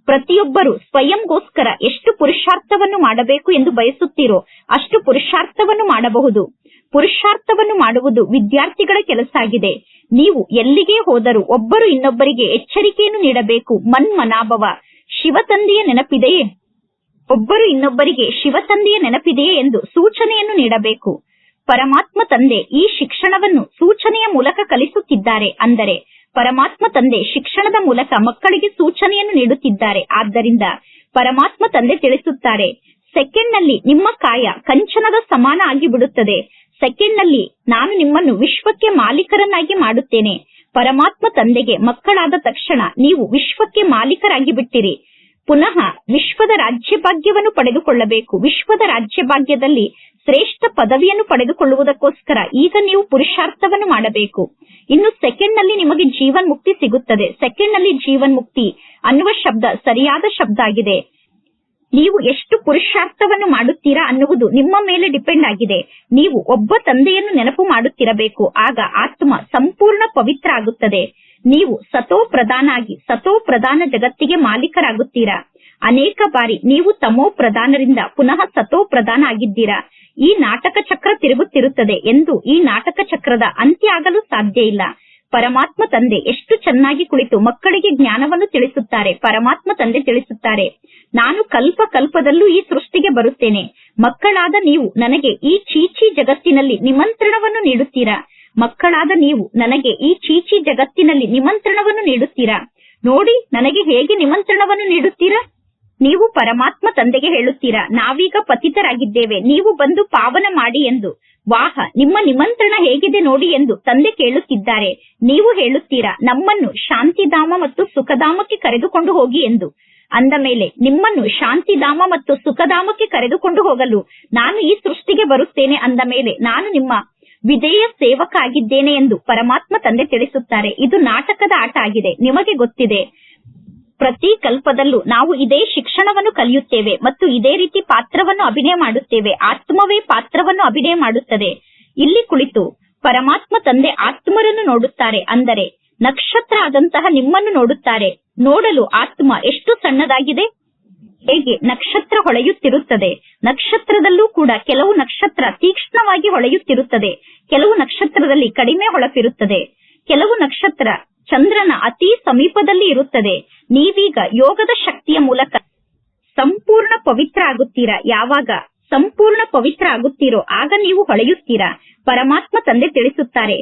S1: ಪ್ರತಿಯೊಬ್ಬರು ಸ್ವಯಂಗೋಸ್ಕರ ಎಷ್ಟು ಪುರುಷಾರ್ಥವನ್ನು ಮಾಡಬೇಕು ಎಂದು ಬಯಸುತ್ತೀರೋ ಅಷ್ಟು ಪುರುಷಾರ್ಥವನ್ನು ಮಾಡಬಹುದು. ಪುರುಷಾರ್ಥವನ್ನು ಮಾಡುವುದು ವಿದ್ಯಾರ್ಥಿಗಳ ಕೆಲಸ ಆಗಿದೆ. ನೀವು ಎಲ್ಲಿಗೆ ಹೋದರೂ ಒಬ್ಬರು ಇನ್ನೊಬ್ಬರಿಗೆ ಎಚ್ಚರಿಕೆಯನ್ನು ನೀಡಬೇಕು. ಮನ್ಮನಾಭವ. ಶಿವತಂದೆಯ ನೆನಪಿದೆಯೇ? ಒಬ್ಬರು ಇನ್ನೊಬ್ಬರಿಗೆ ಶಿವತಂದೆಯ ನೆನಪಿದೆಯೇ ಎಂದು ಸೂಚನೆಯನ್ನು ನೀಡಬೇಕು. ಪರಮಾತ್ಮ ತಂದೆ ಈ ಶಿಕ್ಷಣವನ್ನು ಸೂಚನೆಯ ಮೂಲಕ ಕಲಿಸುತ್ತಿದ್ದಾರೆ ಅಂದರೆ ಪರಮಾತ್ಮ ತಂದೆ ಶಿಕ್ಷಣದ ಮೂಲಕ ಮಕ್ಕಳಿಗೆ ಸೂಚನೆಯನ್ನು ನೀಡುತ್ತಿದ್ದಾರೆ. ಆದ್ದರಿಂದ ಪರಮಾತ್ಮ ತಂದೆ ತಿಳಿಸುತ್ತಾರೆ ಸೆಕೆಂಡ್ನಲ್ಲಿ ನಿಮ್ಮ ಕಾಯ ಕಂಚನದ ಸಮಾನ ಆಗಿ ಬಿಡುತ್ತದೆ ಸೆಕೆಂಡ್ನಲ್ಲಿ ನಾನು ನಿಮ್ಮನ್ನು ವಿಶ್ವಕ್ಕೆ ಮಾಲೀಕರನ್ನಾಗಿ ಮಾಡುತ್ತೇನೆ. ಪರಮಾತ್ಮ ತಂದೆಗೆ ಮಕ್ಕಳಾದ ತಕ್ಷಣ ನೀವು ವಿಶ್ವಕ್ಕೆ ಮಾಲೀಕರಾಗಿ ಬಿಟ್ಟಿರಿ ಪುನಃ ವಿಶ್ವದ ರಾಜ್ಯಭಾಗ್ಯವನ್ನು ಪಡೆದುಕೊಳ್ಳಬೇಕು. ವಿಶ್ವದ ರಾಜ್ಯಭಾಗ್ಯದಲ್ಲಿ ಶ್ರೇಷ್ಠ ಪದವಿಯನ್ನು ಪಡೆದುಕೊಳ್ಳುವುದಕ್ಕೋಸ್ಕರ ಈಗ ನೀವು ಪುರುಷಾರ್ಥವನ್ನು ಮಾಡಬೇಕು. ಇನ್ನು ಸೆಕೆಂಡ್ನಲ್ಲಿ ನಿಮಗೆ ಜೀವನ್ ಮುಕ್ತಿ ಸಿಗುತ್ತದೆ. ಸೆಕೆಂಡ್ನಲ್ಲಿ ಜೀವನ್ ಮುಕ್ತಿ ಅನ್ನುವ ಶಬ್ದ ಸರಿಯಾದ ಶಬ್ದ ಆಗಿದೆ ನೀವು ಎಷ್ಟು ಪುರುಷಾರ್ಥವನ್ನು ಮಾಡುತ್ತೀರಾ ಅನ್ನುವುದು ನಿಮ್ಮ ಮೇಲೆ ಡಿಪೆಂಡ್ ಆಗಿದೆ. ನೀವು ಒಬ್ಬ ತಂದೆಯನ್ನು ನೆನಪು ಮಾಡುತ್ತಿರಬೇಕು. ಆಗ ಆತ್ಮ ಸಂಪೂರ್ಣ ಪವಿತ್ರ ಆಗುತ್ತದೆ. ನೀವು ಸತೋ ಪ್ರಧಾನ ಆಗಿ ಸತೋ ಪ್ರಧಾನ ಜಗತ್ತಿಗೆ ಮಾಲೀಕರಾಗುತ್ತೀರಾ? ಅನೇಕ ಬಾರಿ ನೀವು ತಮೋ ಪ್ರಧಾನರಿಂದ ಪುನಃ ಸತೋ ಪ್ರಧಾನ ಆಗಿದ್ದೀರಾ? ಈ ನಾಟಕ ಚಕ್ರ ತಿರುಗುತ್ತಿರುತ್ತದೆ ಎಂದು ಈ ನಾಟಕ ಚಕ್ರದ ಅಂತ್ಯ ಆಗಲು ಸಾಧ್ಯ ಇಲ್ಲ. ಪರಮಾತ್ಮ ತಂದೆ ಎಷ್ಟು ಚೆನ್ನಾಗಿ ಕುಳಿತು ಮಕ್ಕಳಿಗೆ ಜ್ಞಾನವನ್ನು ತಿಳಿಸುತ್ತಾರೆ, ಪರಮಾತ್ಮ ತಂದೆ ತಿಳಿಸುತ್ತಾರೆ. ನಾನು ಕಲ್ಪ ಕಲ್ಪದಲ್ಲೂ ಈ ಸೃಷ್ಟಿಗೆ ಬರುತ್ತೇನೆ. ಮಕ್ಕಳಾದ ನೀವು ನನಗೆ ಈ ಚೀಚಿ ಜಗತ್ತಿನಲ್ಲಿ ನಿಮಂತ್ರಣವನ್ನು ನೀಡುತ್ತೀರಾ? ಮಕ್ಕಳಾದ ನೀವು ನನಗೆ ಈ ಚೀಚಿ ಜಗತ್ತಿನಲ್ಲಿ ನಿಮಂತ್ರಣವನ್ನು ನೀಡುತ್ತೀರಾ? ನೋಡಿ, ನನಗೆ ಹೇಗೆ ನಿಮಂತ್ರಣವನ್ನು ನೀಡುತ್ತೀರಾ? ನೀವು ಪರಮಾತ್ಮ ತಂದೆಗೆ ಹೇಳುತ್ತೀರಾ, ನಾವೀಗ ಪತಿತರಾಗಿದ್ದೇವೆ, ನೀವು ಬಂದು ಪಾವನ ಮಾಡಿ ಎಂದು. ವಾಹ, ನಿಮ್ಮ ನಿಮಂತ್ರಣ ಹೇಗಿದೆ ನೋಡಿ ಎಂದು ತಂದೆ ಕೇಳುತ್ತಿದ್ದಾರೆ. ನೀವು ಹೇಳುತ್ತೀರಾ, ನಮ್ಮನ್ನು ಶಾಂತಿಧಾಮ ಮತ್ತು ಸುಖಧಾಮಕ್ಕೆ ಕರೆದುಕೊಂಡು ಹೋಗಿ ಎಂದು. ಅಂದ ಮೇಲೆ, ನಿಮ್ಮನ್ನು ಶಾಂತಿಧಾಮ ಮತ್ತು ಸುಖಧಾಮಕ್ಕೆ ಕರೆದುಕೊಂಡು ಹೋಗಲು ನಾನು ಈ ಸೃಷ್ಟಿಗೆ ಬರುತ್ತೇನೆ ಅಂದ ಮೇಲೆ, ನಾನು ನಿಮ್ಮ ವಿಧೇಯ ಸೇವಕ ಆಗಿದ್ದೇನೆ ಎಂದು ಪರಮಾತ್ಮ ತಂದೆ ತಿಳಿಸುತ್ತಾರೆ. ಇದು ನಾಟಕದ ಆಟ ಆಗಿದೆ, ನಿಮಗೆ ಗೊತ್ತಿದೆ. ಪ್ರತಿ ಕಲ್ಪದಲ್ಲೂ ನಾವು ಇದೇ ಶಿಕ್ಷಣವನ್ನು ಕಲಿಯುತ್ತೇವೆ ಮತ್ತು ಇದೇ ರೀತಿ ಪಾತ್ರವನ್ನು ಅಭಿನಯ ಮಾಡುತ್ತೇವೆ. ಆತ್ಮವೇ ಪಾತ್ರವನ್ನು ಅಭಿನಯ ಮಾಡುತ್ತದೆ. ಇಲ್ಲಿ ಕುಳಿತು ಪರಮಾತ್ಮ ತಂದೆ ಆತ್ಮರನ್ನು ನೋಡುತ್ತಾರೆ ಅಂದರೆ ನಕ್ಷತ್ರ ಆದಂತಹ ನಿಮ್ಮನ್ನು ನೋಡುತ್ತಾರೆ. ನೋಡಲು ಆತ್ಮ ಎಷ್ಟು ಸಣ್ಣದಾಗಿದೆ? ಹೇಗೆ ನಕ್ಷತ್ರ ಹೊಳೆಯುತ್ತಿರುತ್ತದೆ? ನಕ್ಷತ್ರದಲ್ಲೂ ಕೂಡ ಕೆಲವು ನಕ್ಷತ್ರ ತೀಕ್ಷ್ಣವಾಗಿ ಹೊಳೆಯುತ್ತಿರುತ್ತದೆ. ಕೆಲವು ನಕ್ಷತ್ರದಲ್ಲಿ ಕಡಿಮೆ ಹೊಳಪಿರುತ್ತದೆ. ಕೆಲವು ನಕ್ಷತ್ರ ಚಂದ್ರನ ಅತಿ ಸಮೀಪದಲ್ಲಿ ಇರುತ್ತದೆ. ನೀವೀಗ ಯೋಗದ ಶಕ್ತಿಯ ಮೂಲಕ ಸಂಪೂರ್ಣ ಪವಿತ್ರ ಆಗುತ್ತೀರಾ? ಯಾವಾಗ ಸಂಪೂರ್ಣ ಪವಿತ್ರ ಆಗುತ್ತೀರೋ, ಆಗ ನೀವು ಹೊಳೆಯುತ್ತೀರಾ? ಪರಮಾತ್ಮ ತಂದೆ ತಿಳಿಸುತ್ತಾರೆ,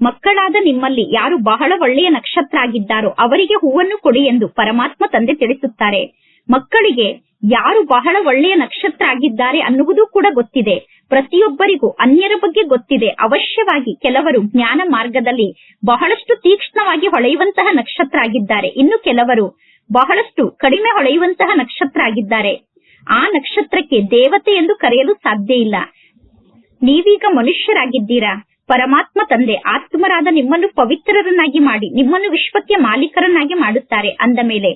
S1: ಮಕ್ಕಳಾದ ನಿಮ್ಮಲ್ಲಿ ಯಾರು ಬಹಳ ಒಳ್ಳೆಯ ನಕ್ಷತ್ರ ಆಗಿದ್ದಾರೋ ಅವರಿಗೆ ಹೂವನ್ನು ಕೊಡಿ ಎಂದು ಪರಮಾತ್ಮ ತಂದೆ ತಿಳಿಸುತ್ತಾರೆ. ಮಕ್ಕಳಿಗೆ ಯಾರು ಬಹಳ ಒಳ್ಳೆಯ ನಕ್ಷತ್ರ ಆಗಿದ್ದಾರೆ ಅನ್ನುವುದು ಕೂಡ ಗೊತ್ತಿದೆ. ಪ್ರತಿಯೊಬ್ಬರಿಗೂ ಅನ್ಯರ ಬಗ್ಗೆ ಗೊತ್ತಿದೆ. ಅವಶ್ಯವಾಗಿ ಕೆಲವರು ಜ್ಞಾನ ಮಾರ್ಗದಲ್ಲಿ ಬಹಳಷ್ಟು ತೀಕ್ಷ್ಣವಾಗಿ ಹೊಳೆಯುವಂತಹ ನಕ್ಷತ್ರ ಆಗಿದ್ದಾರೆ ಇನ್ನು ಕೆಲವರು ಬಹಳಷ್ಟು ಕಡಿಮೆ ಹೊಳೆಯುವಂತಹ ನಕ್ಷತ್ರ ಆಗಿದ್ದಾರೆ ಆ ನಕ್ಷತ್ರಕ್ಕೆ ದೇವತೆ ಎಂದು ಕರೆಯಲು ಸಾಧ್ಯ ಇಲ್ಲ. ನೀವೀಗ ಮನುಷ್ಯರಾಗಿದ್ದೀರಾ? ಪರಮಾತ್ಮ ತಂದೆ, ಆತ್ಮರಾದ ನಿಮ್ಮನ್ನು ಪವಿತ್ರರನ್ನಾಗಿ ಮಾಡಿ, ನಿಮ್ಮನ್ನು ವಿಶ್ವಕ್ಕೆ ಮಾಲೀಕರನ್ನಾಗಿ ಮಾಡುತ್ತಾರೆ. ಅಂದ ಮೇಲೆ,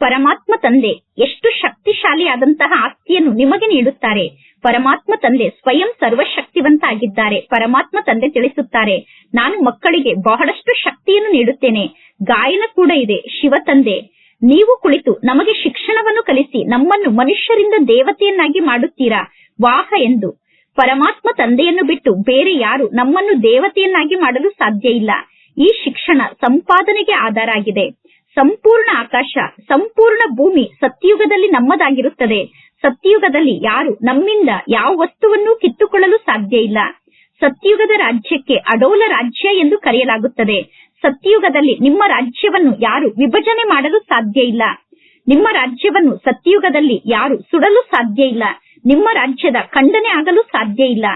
S1: ಪರಮಾತ್ಮ ತಂದೆ ಎಷ್ಟು ಶಕ್ತಿಶಾಲಿಯಾದಂತಹ ಆಸ್ತಿಯನ್ನು ನಿಮಗೆ ನೀಡುತ್ತಾರೆ? ಪರಮಾತ್ಮ ತಂದೆ ಸ್ವಯಂ ಸರ್ವಶಕ್ತಿವಂತ ಆಗಿದ್ದಾರೆ ಪರಮಾತ್ಮ ತಂದೆ ತಿಳಿಸುತ್ತಾರೆ, ನಾನು ಮಕ್ಕಳಿಗೆ ಬಹಳಷ್ಟು ಶಕ್ತಿಯನ್ನು ನೀಡುತ್ತೇನೆ. ಗಾಯನ ಕೂಡ ಇದೆ, ಶಿವ ತಂದೆ. ನೀವು ಕುಳಿತು ನಮಗೆ ಶಿಕ್ಷಣವನ್ನು ಕಲಿಸಿ ನಮ್ಮನ್ನು ಮನುಷ್ಯರಿಂದ ದೇವತೆಯನ್ನಾಗಿ ಮಾಡುತ್ತೀರಾ? ವಾಹ ಎಂದು. ಪರಮಾತ್ಮ ತಂದೆಯನ್ನು ಬಿಟ್ಟು ಬೇರೆ ಯಾರು ನಮ್ಮನ್ನು ದೇವತೆಯನ್ನಾಗಿ ಮಾಡಲು ಸಾಧ್ಯ ಇಲ್ಲ. ಈ ಶಿಕ್ಷಣ ಸಂಪಾದನೆಗೆ ಆಧಾರ ಆಗಿದೆ ಸಂಪೂರ್ಣ ಆಕಾಶ, ಸಂಪೂರ್ಣ ಭೂಮಿ ಸತ್ಯುಗದಲ್ಲಿ ನಮ್ಮದಾಗಿರುತ್ತದೆ. ಸತ್ಯುಗದಲ್ಲಿ ಯಾರು ನಮ್ಮಿಂದ ಯಾವ ವಸ್ತುವನ್ನು ಕಿತ್ತುಕೊಳ್ಳಲು ಸಾಧ್ಯ ಇಲ್ಲ. ಸತ್ಯಯುಗದ ರಾಜ್ಯಕ್ಕೆ ಅಡೋಲ ರಾಜ್ಯ ಎಂದು ಕರೆಯಲಾಗುತ್ತದೆ. ಸತ್ಯುಗದಲ್ಲಿ ನಿಮ್ಮ ರಾಜ್ಯವನ್ನು ಯಾರು ವಿಭಜನೆ ಮಾಡಲು ಸಾಧ್ಯ ಇಲ್ಲ. ನಿಮ್ಮ ರಾಜ್ಯವನ್ನು ಸತ್ಯುಗದಲ್ಲಿ ಯಾರು ಸುಡಲು ಸಾಧ್ಯ ಇಲ್ಲ. ನಿಮ್ಮ ರಾಜ್ಯದ ಖಂಡನೆ ಆಗಲು ಸಾಧ್ಯ ಇಲ್ಲ.